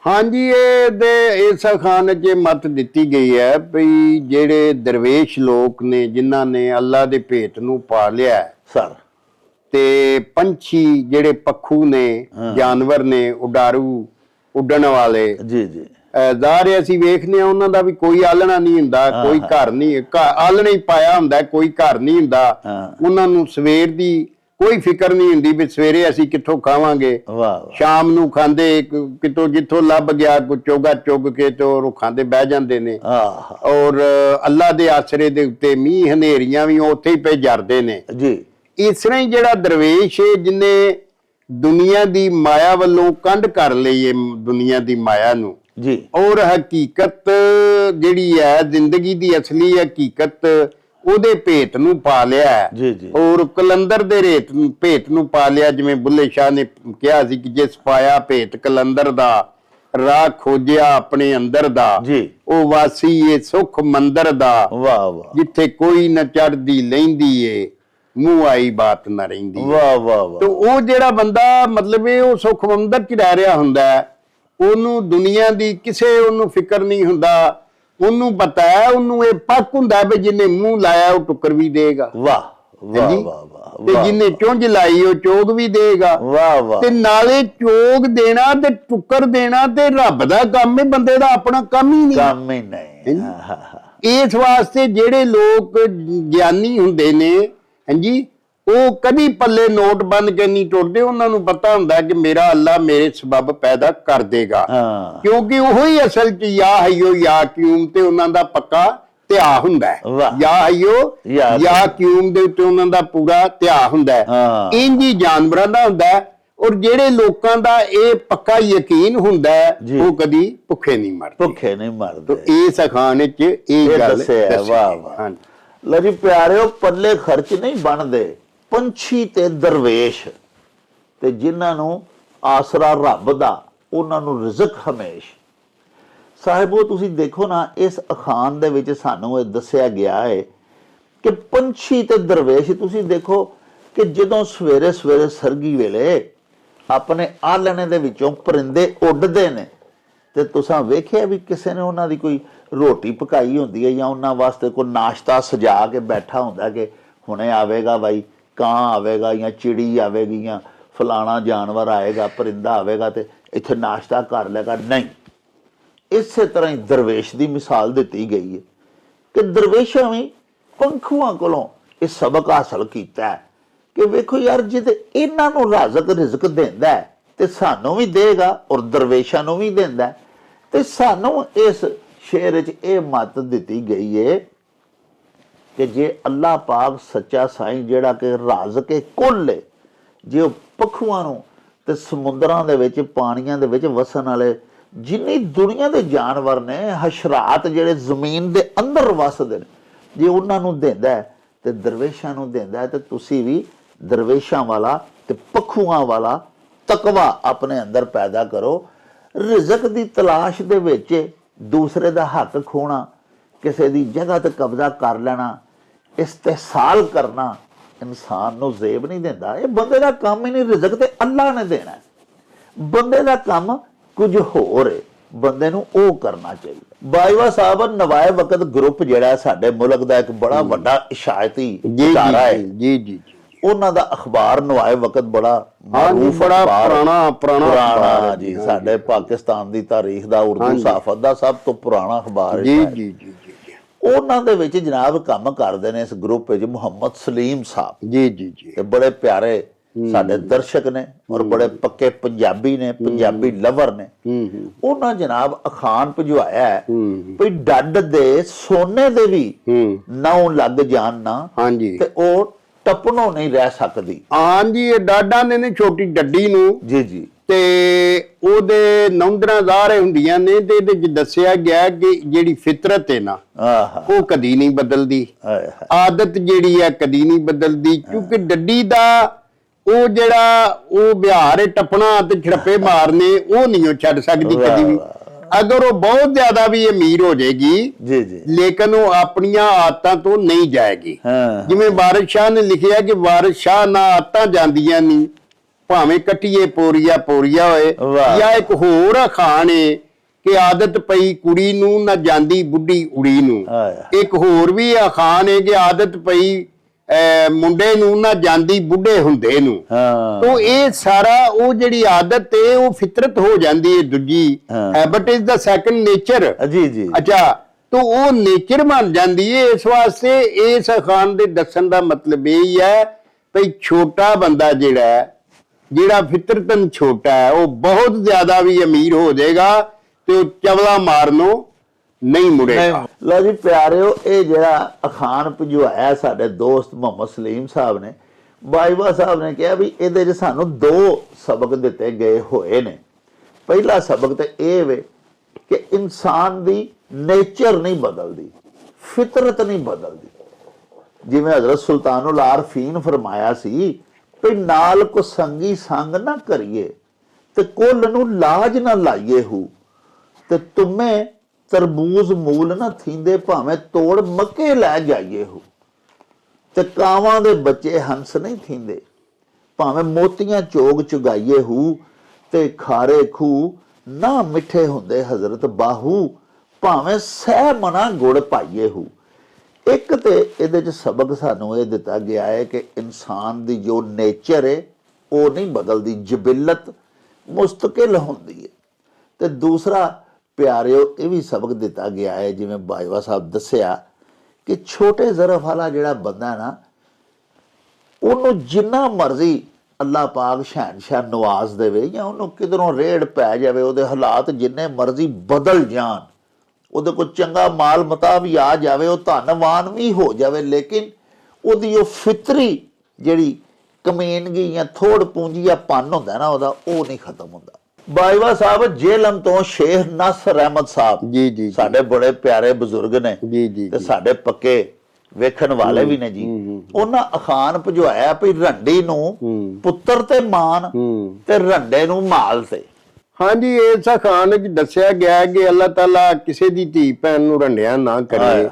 ਹਾਂਜੀ ਇਹ ਦੇ ਇਸ ਖਾਨ 'ਚ ਮਤ ਦਿੱਤੀ ਗਈ ਹੈ ਵੀ ਜਿਹੜੇ ਦਰਵੇਸ਼ ਲੋਕ ਨੇ ਜਿਨ੍ਹਾਂ ਨੇ ਅੱਲਾ ਦੇ ਭੇਤ ਨੂੰ ਪਾ ਲਿਆ ਸਰ। ਤੇ ਪੰਛੀ ਜਿਹੜੇ ਪੱਖੂ ਨੇ ਜਾਨਵਰ ਨੇ ਉਡਾਰੂ ਉੱਡਣ ਵਾਲੇ ਜੀ ਜੀ। ਜ਼ਾਹਰ ਹੈ ਅਸੀਂ ਵੇਖਦੇ ਆ ਉਹਨਾਂ ਦਾ ਵੀ ਕੋਈ ਆਲਣਾ ਨਹੀਂ ਹੁੰਦਾ ਕੋਈ ਘਰ ਨਹੀਂ ਆਲਣਾ ਹੀ ਪਾਇਆ ਹੁੰਦਾ ਕੋਈ ਘਰ ਨਹੀਂ ਹੁੰਦਾ। ਉਹਨਾਂ ਨੂੰ ਸਵੇਰ ਦੀ ਕੋਈ ਫਿਕਰ ਨਹੀਂ ਹੁੰਦੀ ਵੀ ਸਵੇਰੇ ਅਸੀਂ ਕਿੱਥੋਂ ਖਾਵਾਂਗੇ। ਸ਼ਾਮ ਨੂੰ ਖਾਂਦੇ ਕਿਤੋਂ ਜਿੱਥੋਂ ਲੱਭ ਗਿਆ ਕੋ ਚੋਗਾ ਚੁੱਗ ਕੇ ਤੇ ਉਹ ਖਾਂਦੇ ਬਹਿ ਜਾਂਦੇ ਨੇ। ਆਹ। ਔਰ ਅੱਲਾ ਦੇ ਆਸਰੇ ਦੇ ਉੱਤੇ ਮੀਂਹ ਹਨੇਰੀਆਂ ਵੀ ਉੱਥੇ ਹੀ ਪਏ ਜਰਦੇ ਨੇ। ਜੀ। ਇਸ ਤਰ੍ਹਾਂ ਹੀ ਜਿਹੜਾ ਦਰਵੇਸ਼ ਹੈ ਜਿਨੇ ਦੁਨੀਆ ਦੀ ਮਾਇਆ ਵੱਲੋਂ ਕੰਡ ਕਰ ਲਈ ਹੈ ਦੁਨੀਆ ਦੀ ਮਾਇਆ ਨੂੰ। ਜੀ ਔਰ ਹਕੀਕਤ ਜਿਹੜੀ ਹੈ ਜ਼ਿੰਦਗੀ ਦੀ ਅਸਲੀ ਹਕੀਕਤ ਉਹਦੇ ਭੇਤ ਨੂੰ ਪਾ ਲਿਆ। ਜੀ, ਜੀ। ਔਰ ਕਲੰਦਰ ਦੇ ਰੇਤ ਨੂੰ ਭੇਤ ਨੂੰ ਪਾ ਲਿਆ ਜਿਵੇਂ ਬੁੱਲੇ ਸ਼ਾਹ ਨੇ ਕਿਹਾ ਸੀ ਕਿ ਜਿਸ ਪਾਇਆ ਭੇਤ ਕਲੰਦਰ ਦਾ ਰਾਹ ਖੋਜਿਆ ਆਪਣੇ ਅੰਦਰ ਦਾ ਜੀ। ਉਹ ਵਾਸੀ ਏ ਸੁਖ ਮੰਦਰ ਦਾ ਵਾਹ ਵਾਹ ਜਿੱਥੇ ਕੋਈ ਨਾ ਚੜਦੀ ਲੈਂਦੀ ਏ ਮੂੰਹ ਆਈ ਬਾਤ ਨਾ ਰਹਿੰਦੀ ਵਾਹ ਵਾਹ ਵਾਹ ਤੇ ਉਹ ਜਿਹੜਾ ਬੰਦਾ ਮਤਲਬ ਇਹ ਉਹ ਸੁਖ ਮੰਦਰ ਚ ਰਹਿ ਰਿਹਾ ਹੁੰਦਾ ਹੈ, ਉਹਨੂੰ ਦੁਨੀਆ ਦੀ ਕਿਸੇ ਉਹਨੂੰ ਫਿਕਰ ਨਹੀਂ ਹੁੰਦਾ। ਉਹਨੂੰ ਪਤਾ ਹੈ ਉਹਨੂੰ ਇਹ ਪੱਕ ਹੁੰਦਾ ਵੀ ਜਿੰਨੇ ਮੂੰਹ ਲਾਇਆ ਉਹ ਟੁੱਕਰ ਵੀ ਦੇਗਾ। ਵਾਹ ਵਾਹ? ਵਾਹ ਵਾਹ ਤੇ ਜਿੰਨੇ ਚੁੰਝ ਲਾਈ ਉਹ ਚੋਗ ਵੀ ਦੇਗਾ। ਵਾਹ ਵਾਹ। ਤੇ ਨਾਲੇ ਚੋਗ ਦੇਣਾ ਤੇ ਟੁੱਕਰ ਦੇਣਾ ਤੇ ਰੱਬ ਦਾ ਕੰਮ ਹੈ ਬੰਦੇ ਦਾ ਆਪਣਾ ਕੰਮ ਹੀ ਨਹੀਂ। ਕੰਮ ਹੀ ਨਹੀਂ। ਇਸ ਵਾਸਤੇ ਜਿਹੜੇ ਲੋਕ ਗਿਆਨੀ ਹੁੰਦੇ ਨੇ ਹਾਂਜੀ ਉਹ ਕਦੀ ਪੱਲੇ ਨੋਟ ਬੰਨ ਕੇ ਨਹੀਂ ਟੁੱਟਦੇ ਉਹਨਾਂ ਨੂੰ ਪਤਾ ਹੁੰਦਾ ਕਿ ਮੇਰਾ ਅੱਲਾ ਮੇਰੇ ਸਬਬ ਪੈਦਾ ਕਰ ਦੇਗਾ। ਕਿਉਂਕਿ ਉਹੋ ਹੀ ਅਸਲ ਚ ਯਾ ਹਯੋ ਯਾ ਕਿਉਮ ਤੇ ਉਹਨਾਂ ਦਾ ਪੱਕਾ ਧਿਆ ਹੁੰਦਾ। ਯਾ ਹਯੋ ਯਾ ਕਿਉਮ ਦੇ ਉੱਤੇ ਉਹਨਾਂ ਦਾ ਪੂਰਾ ਧਿਆ ਹੁੰਦਾ। ਇੰਜ ਹੀ। ਜਾਨਵਰਾਂ ਦਾ ਹੁੰਦਾ ਔਰ ਜਿਹੜੇ ਲੋਕਾਂ ਦਾ ਇਹ ਪੱਕਾ ਯਕੀਨ ਹੁੰਦਾ। ਉਹ ਕਦੀ ਭੁੱਖੇ ਨਹੀਂ ਮਰਦੇ। ਭੁੱਖੇ ਨਹੀਂ ਮਰਦੇ। ਇਸ ਅਖਾਣ ਵਿੱਚ ਇਹ ਗੱਲ ਦੱਸਿਆ ਵਾਹ। ਵਾਹ। ਲਓ ਜੀ ਪਿਆਰਿਓ ਪੱਲੇ ਖਰਚ ਨਹੀਂ ਬਣਦੇ। ਪੰਛੀ ਤੇ ਦਰਵੇਸ਼, ਤੇ ਜਿਨ੍ਹਾਂ ਨੂੰ ਆਸਰਾ ਰੱਬ ਦਾ, ਉਹਨਾਂ ਨੂੰ ਰਿਜ਼ਕ ਹਮੇਸ਼। ਸਾਹਿਬੋ, ਤੁਸੀਂ ਦੇਖੋ ਨਾ, ਇਸ ਅਖਾਨ ਦੇ ਵਿੱਚ ਸਾਨੂੰ ਇਹ ਦੱਸਿਆ ਗਿਆ ਹੈ ਕਿ ਪੰਛੀ ਤੇ ਦਰਵੇਸ਼, ਤੁਸੀਂ ਦੇਖੋ ਕਿ ਜਦੋਂ ਸਵੇਰੇ ਸਵੇਰੇ ਸਰਗੀ ਵੇਲੇ ਆਪਣੇ ਆਲਣੇ ਦੇ ਵਿੱਚੋਂ ਪਰਿੰਦੇ ਉੱਡਦੇ ਨੇ, ਤੇ ਤੁਸੀਂ ਵੇਖਿਆ ਵੀ ਕਿਸੇ ਨੇ ਉਹਨਾਂ ਦੀ ਕੋਈ ਰੋਟੀ ਪਕਾਈ ਹੁੰਦੀ ਹੈ ਜਾਂ ਉਹਨਾਂ ਵਾਸਤੇ ਕੋਈ ਨਾਸ਼ਤਾ ਸਜਾ ਕੇ ਬੈਠਾ ਹੁੰਦਾ ਕਿ ਹੁਣੇ ਆਵੇਗਾ ਬਾਈ ਕਾਂ ਆਵੇਗਾ ਜਾਂ ਚਿੜੀ ਆਵੇਗੀ ਜਾਂ ਫਲਾਣਾ ਜਾਨਵਰ ਆਏਗਾ, ਪਰਿੰਦਾ ਆਵੇਗਾ ਤੇ ਇੱਥੇ ਨਾਸ਼ਤਾ ਕਰ ਲੇਗਾ ਨਹੀਂ। ਇਸੇ ਤਰ੍ਹਾਂ ਹੀ ਦਰਵੇਸ਼ ਦੀ ਮਿਸਾਲ ਦਿੱਤੀ ਗਈ ਹੈ ਕਿ ਦਰਵੇਸ਼ਾਂ ਵੀ ਪੰਖੂਆਂ ਕੋਲੋਂ ਇਹ ਸਬਕ ਹਾਸਲ ਕੀਤਾ ਹੈ ਕਿ ਵੇਖੋ ਯਾਰ ਜਿਹਦੇ ਇਹਨਾਂ ਨੂੰ ਰਾਜ਼ਕ ਰਿਜ਼ਕ ਦਿੰਦਾ ਹੈ, ਤੇ ਸਾਨੂੰ ਵੀ ਦੇਗਾ ਔਰ ਦਰਵੇਸ਼ਾਂ ਨੂੰ ਵੀ ਦਿੰਦਾ ਤੇ ਸਾਨੂੰ ਇਸ ਸ਼ੇਰ ਵਿੱਚ ਇਹ ਮੱਤ ਦਿੱਤੀ ਗਈ ਏ ਕਿ ਜੇ ਅੱਲਾਹ ਪਾਕ ਸੱਚਾ ਸਾਈਂ ਜਿਹੜਾ ਕਿ ਰਾਜ਼ਕ ਕੁੱਲ ਹੈ ਜੇ ਉਹ ਪਖੂਆਂ ਨੂੰ ਤੇ ਸਮੁੰਦਰਾਂ ਦੇ ਵਿੱਚ, ਪਾਣੀਆਂ ਦੇ ਵਿੱਚ ਵਸਣ ਵਾਲੇ ਜਿੰਨੀ ਦੁਨੀਆ ਦੇ ਜਾਨਵਰ ਨੇ, ਹਸ਼ਰਾਤ ਜਿਹੜੇ ਜ਼ਮੀਨ ਦੇ ਅੰਦਰ ਵਸਦੇ ਨੇ, ਜੇ ਉਹਨਾਂ ਨੂੰ ਦਿੰਦਾ ਹੈ ਤੇ ਦਰਵੇਸ਼ਾਂ ਨੂੰ ਦਿੰਦਾ ਹੈ, ਤੇ ਤੁਸੀਂ ਵੀ ਦਰਵੇਸ਼ਾਂ ਵਾਲਾ ਤੇ ਪਖੂਆਂ ਵਾਲਾ ਤਕਵਾ ਆਪਣੇ ਅੰਦਰ ਪੈਦਾ ਕਰੋ। ਰਿਜ਼ਕ ਦੀ ਤਲਾਸ਼ ਦੇ ਵਿੱਚ ਦੂਸਰੇ ਦਾ ਹੱਕ ਖੋਣਾ, ਕਿਸੇ ਦੀ ਜਗ੍ਹਾ ਤੇ ਕਬਜ਼ਾ ਕਰ ਲੈਣਾ ਇਸਤਿਹਸਾਲ ਕਰਨਾ ਇਨਸਾਨ ਨੂੰ ਜ਼ੇਬ ਨਹੀਂ ਦਿੰਦਾ ਇਹ ਬੰਦੇ ਦਾ ਕੰਮ ਹੀ ਨਹੀਂ ਰਿਜ਼ਕ ਤੇ ਅੱਲਾ ਨੇ ਦੇਣਾ। ਬੰਦੇ ਦਾ ਕੰਮ ਕੁਝ ਹੋਰ ਹੈ ਬੰਦੇ ਨੂੰ ਉਹ ਕਰਨਾ ਚਾਹੀਦਾ ਬਾਈਵਾ ਸਾਹਿਬ ਨਵਾਏ ਵਕਤ ਗਰੁੱਪ ਜਿਹੜਾ ਸਾਡੇ ਮੁਲਕ ਦਾ ਇੱਕ ਬੜਾ ਵੱਡਾ ਇਸ਼ਾਇਤੀ ਇਦਾਰਾ ਹੈ ਜੀ ਜੀ ਉਹਨਾਂ ਦਾ ਅਖਬਾਰ ਨਵਾਏ ਵਕਤ ਬੜਾ ਮਾਰੂਫ ਬੜਾ। ਪੁਰਾਣਾ- ਪੁਰਾਣਾ ਜੀ। ਸਾਡੇ ਪਾਕਿਸਤਾਨ ਦੀ ਤਾਰੀਖ ਦਾ ਉਰਦੂ। ਸਾਫਤ ਦਾ ਸਭ ਤੋਂ ਪੁਰਾਣਾ ਅਖਬਾਰ ਹੈ ਜੀ ਜੀ ਜੀ ਉਹਨਾਂ ਦੇ ਵਿੱਚ ਜਨਾਬ ਕੰਮ ਕਰਦੇ ਨੇ ਇਸ ਗਰੁੱਪ ਵਿੱਚ ਮੁਹੰਮਦ ਸਲੀਮ ਸਾਹਿਬ। ਜੀ ਜੀ ਜੀ। ਤੇ ਬੜੇ ਪਿਆਰੇ ਸਾਡੇ ਦਰਸ਼ਕ ਨੇ ਔਰ ਬੜੇ ਪੱਕੇ ਪੰਜਾਬੀ ਨੇ ਪੰਜਾਬੀ ਲਵਰ ਨੇ। ਹੂੰ ਹੂੰ। ਉਹਨਾਂ ਜਨਾਬ ਅਖਾਨ ਭਜਵਾਇਆ ਵੀ ਡੱਡ ਦੇ ਸੋਨੇ ਦੇ ਵੀ ਨਾਉ ਲੱਗ ਜਾਣ ਨਾ ਹਾਂਜੀ। ਤੇ ਉਹ ਟਪਣੋਂ ਨਹੀਂ ਰਹਿ ਸਕਦੀ। ਹਾਂਜੀ ਇਹ ਡਾਡਾ ਨੇ ਨੇ ਛੋਟੀ ਡੱਡੀ ਨੂੰ। ਜੀ ਜੀ। ਤੇ ਉਹਦੇ ਨੌਂਦਰਾਂ ਜ਼ਾਹਰ ਹੁੰਦੀਆਂ ਨੇ ਤੇ ਇਹਦੇ ਚ ਦੱਸਿਆ ਗਿਆ ਕਿ ਜਿਹੜੀ ਫਿਤਰਤ ਹੈ ਨਾ ਆਹਾ। ਉਹ ਕਦੀ ਨਹੀਂ ਬਦਲਦੀ। ਆਦਤ ਜਿਹੜੀ ਹੈ ਕਦੀ ਨਹੀਂ ਬਦਲਦੀ ਕਿਉਂਕਿ ਡੱਡੀ ਦਾ ਉਹ ਜਿਹੜਾ ਉਹ ਵਿਹਾਰ ਹੈ ਟੱਪਣਾ ਤੇ ਛੜਪੇ ਮਾਰਨੇ ਉਹ ਨਹੀਂ ਉਹ ਛੱਡ ਸਕਦੀ ਕਦੀ ਵੀ। ਅਗਰ ਉਹ ਬਹੁਤ ਜ਼ਿਆਦਾ ਵੀ ਅਮੀਰ ਹੋ ਜਾਏਗੀ ਜੀ ਜੀ। ਲੇਕਿਨ ਉਹ ਆਪਣੀਆਂ ਆਦਤਾਂ ਤੋਂ ਨਹੀਂ ਜਾਏਗੀ। ਹਾਂ। ਜਿਵੇਂ ਵਾਰਿਸ ਸ਼ਾਹ ਨੇ ਲਿਖਿਆ ਕਿ ਵਾਰਿਸ ਸ਼ਾਹ ਨਾ ਆਦਤਾਂ ਜਾਂਦੀਆਂ ਨਹੀਂ ਭਾਵੇਂ ਕਟੀਏ ਪੋਰੀਆ ਪੋਰੀਆ ਹੋਏ। ਜਾਂ ਇੱਕ ਹੋਰ ਅਖਾਣ ਏ ਕਿ ਆਦਤ ਪਈ ਕੁੜੀ ਨੂੰ ਨਾ ਜਾਂਦੀ ਬੁੱਢੀ ਉੜੀ ਨੂੰ। ਇੱਕ ਹੋਰ ਵੀ ਅਖਾਣ ਏ ਕਿ ਆਦਤ ਪਈ ਮੁੰਡੇ ਨੂੰ ਨਾ ਜਾਂਦੀ ਬੁੱਢੇ ਹੁੰਦੇ ਨੂੰ ਹਾਂ ਤੋ ਇਹ ਸਾਰਾ ਉਹ ਜਿਹੜੀ ਆਦਤ ਹੈ ਉਹ ਫਿਤਰਤ ਹੋ ਜਾਂਦੀ ਹੈ ਦੂਜੀ। Habit is the second nature ਜੀ ਜੀ ਅੱਛਾ ਤੋ ਉਹ ਨੇਚਰ ਬਣ ਜਾਂਦੀ ਹੈ ਇਸ ਵਾਸਤੇ ਇਸ ਅਖਾਨ ਦੇ ਦੱਸਣ ਦਾ ਮਤਲਬ ਇਹ ਹੀ ਹੈ ਭਈ ਛੋਟਾ ਬੰਦਾ ਜਿਹੜਾ ਜਿਹੜਾ ਫਿਤਰਤਨ ਛੋਟਾ ਹੈ ਉਹ ਬਹੁਤ ਜ਼ਿਆਦਾ ਵੀ ਅਮੀਰ ਹੋ ਜਾਏਗਾ ਤੇ ਉਹ ਚਵਲਾ ਮਾਰਨੋਂ ਨਹੀਂ ਮੁੜੇਗਾ। ਲਓ ਜੀ ਪਿਆਰਿਓ ਇਹ ਜਿਹੜਾ ਅਖਾਨ ਭਜਵਾਇਆ ਸਾਡੇ ਦੋਸਤ ਮੁਹੰਮਦ ਸਲੀਮ ਸਾਹਿਬ ਨੇ ਬਾਈਵਾ ਸਾਹਿਬ ਨੇ ਕਿਹਾ ਵੀ ਇਹਦੇ 'ਚ ਸਾਨੂੰ ਦੋ ਸਬਕ ਦਿੱਤੇ ਗਏ ਹੋਏ ਨੇ। ਪਹਿਲਾ ਸਬਕ ਤੇ ਇਹ ਵੇ ਕਿ ਇਨਸਾਨ ਦੀ ਨੇਚਰ ਨਹੀਂ ਬਦਲਦੀ ਫਿਤਰਤ ਨਹੀਂ ਬਦਲਦੀ। ਜਿਵੇਂ ਹਜ਼ਰਤ ਸੁਲਤਾਨੁਲ ਆਰਫੀਨ ਫਰਮਾਇਆ ਸੀ ਵੀ ਨਾਲ ਕੋ ਸੰਗੀ ਸੰਗ ਨਾ ਕਰੀਏ, ਤੇ ਕੁੱਲ ਨੂੰ ਲਾਜ ਨਾ ਲਾਈਏ ਹੂ। ਤੇ ਤੁਮੇ ਤਰਬੂਜ਼ ਮੂਲ ਨਾ ਥੀਂਦੇ ਭਾਵੇਂ ਤੋੜ ਮੱਕੇ ਲੈ ਜਾਈਏ ਹੋ। ਤੇ ਕਾਵਾਂ ਦੇ ਬੱਚੇ ਹੰਸ ਨਹੀਂ ਥੀਂਦੇ, ਭਾਵੇਂ ਮੋਤੀਆਂ ਚੋਗ ਚੁਗਾਈਏ ਹੂ, ਤੇ ਖਾਰੇ ਖੂ ਨਾ ਮਿੱਠੇ ਹੁੰਦੇ ਹਜ਼ਰਤ ਬਾਹੂ, ਭਾਵੇਂ ਸਹਿ ਮਨਾ ਗੁੜ ਪਾਈਏ ਹੂ। ਇੱਕ ਤੇ ਇਹਦੇ ਚ ਸਬਕ ਸਾਨੂੰ ਇਹ ਦਿੱਤਾ ਗਿਆ ਹੈ ਕਿ ਇਨਸਾਨ ਦੀ ਜੋ ਨੇਚਰ ਹੈ, ਉਹ ਨਹੀਂ ਬਦਲਦੀ, ਜਬਿਲਤ, ਮੁਸਤਕਿਲ ਹੁੰਦੀ ਹੈ। ਤੇ ਦੂਸਰਾ, ਪਿਆਰਿਓ, ਇਹ ਵੀ ਸਬਕ ਦਿੱਤਾ ਗਿਆ ਹੈ, ਜਿਵੇਂ ਬਾਜਵਾ ਸਾਹਿਬ ਦੱਸਿਆ ਕਿ ਛੋਟੇ ਜ਼ਰਫ ਵਾਲਾ ਜਿਹੜਾ ਬੰਦਾ ਨਾ, ਉਹਨੂੰ ਜਿੰਨਾ ਮਰਜ਼ੀ ਅੱਲਾ ਪਾਕ ਸ਼ਹਿਨशाह ਨਵਾਜ਼ ਦੇਵੇ ਜਾਂ ਉਹਨੂੰ ਕਿਧਰੋਂ ਰੇੜ ਪੈ ਜਾਵੇ, ਉਹਦੇ ਹਾਲਾਤ ਜਿੰਨੇ ਮਰਜ਼ੀ ਬਦਲ ਜਾਣ। ਉਹਦੇ ਕੋਲ ਚੰਗਾ ਮਾਲ ਮਤਾ ਵੀ ਆ ਜਾਵੇ ਉਹ ਧਨਵਾਨ ਵੀ ਹੋ ਜਾਵੇ ਲੇਕਿਨ ਉਹਦੀ ਉਹ ਫਿਤਰੀ ਜਿਹੜੀ ਕਮੀਨਗੀ ਜਾਂ ਥੋੜ ਪੂੰਜੀ ਜਾਂ ਪੰਨ ਹੁੰਦਾ ਨਾ ਉਹਦਾ ਉਹ ਨਹੀਂ ਖਤਮ ਹੁੰਦਾ। ਬਾਈਵਾ ਸਾਹਿਬ ਜੇਲਮ ਤੋਂ ਸ਼ੇਖ ਨਾਸਰ ਅਹਿਮਦ ਸਾਹਿਬ ਜੀ ਜੀ ਸਾਡੇ ਬੜੇ ਪਿਆਰੇ ਬਜ਼ੁਰਗ ਨੇ ਜੀ ਜੀ ਤੇ ਸਾਡੇ ਪੱਕੇ ਵੇਖਣ ਵਾਲੇ ਵੀ ਨੇ ਜੀ। ਉਹਨਾਂ ਅਖਾਨ ਭਜਵਾਇਆ ਵੀ ਰੰਡੀ ਨੂੰ ਪੁੱਤਰ ਤੇ ਮਾਨ ਤੇ ਰੰਡੇ ਨੂੰ ਮਾਲ ਤੇ। ਹਾਂਜੀ ਇਸ ਅਖਾਨ ਵਿੱਚ ਦੱਸਿਆ ਗਿਆ ਕਿ ਅੱਲਾਹ ਤਾਲਾ ਕਿਸੇ ਦੀ ਧੀ ਭੈਣ ਨੂੰ ਰੰਡਿਆ ਨਾ ਕਰੇ।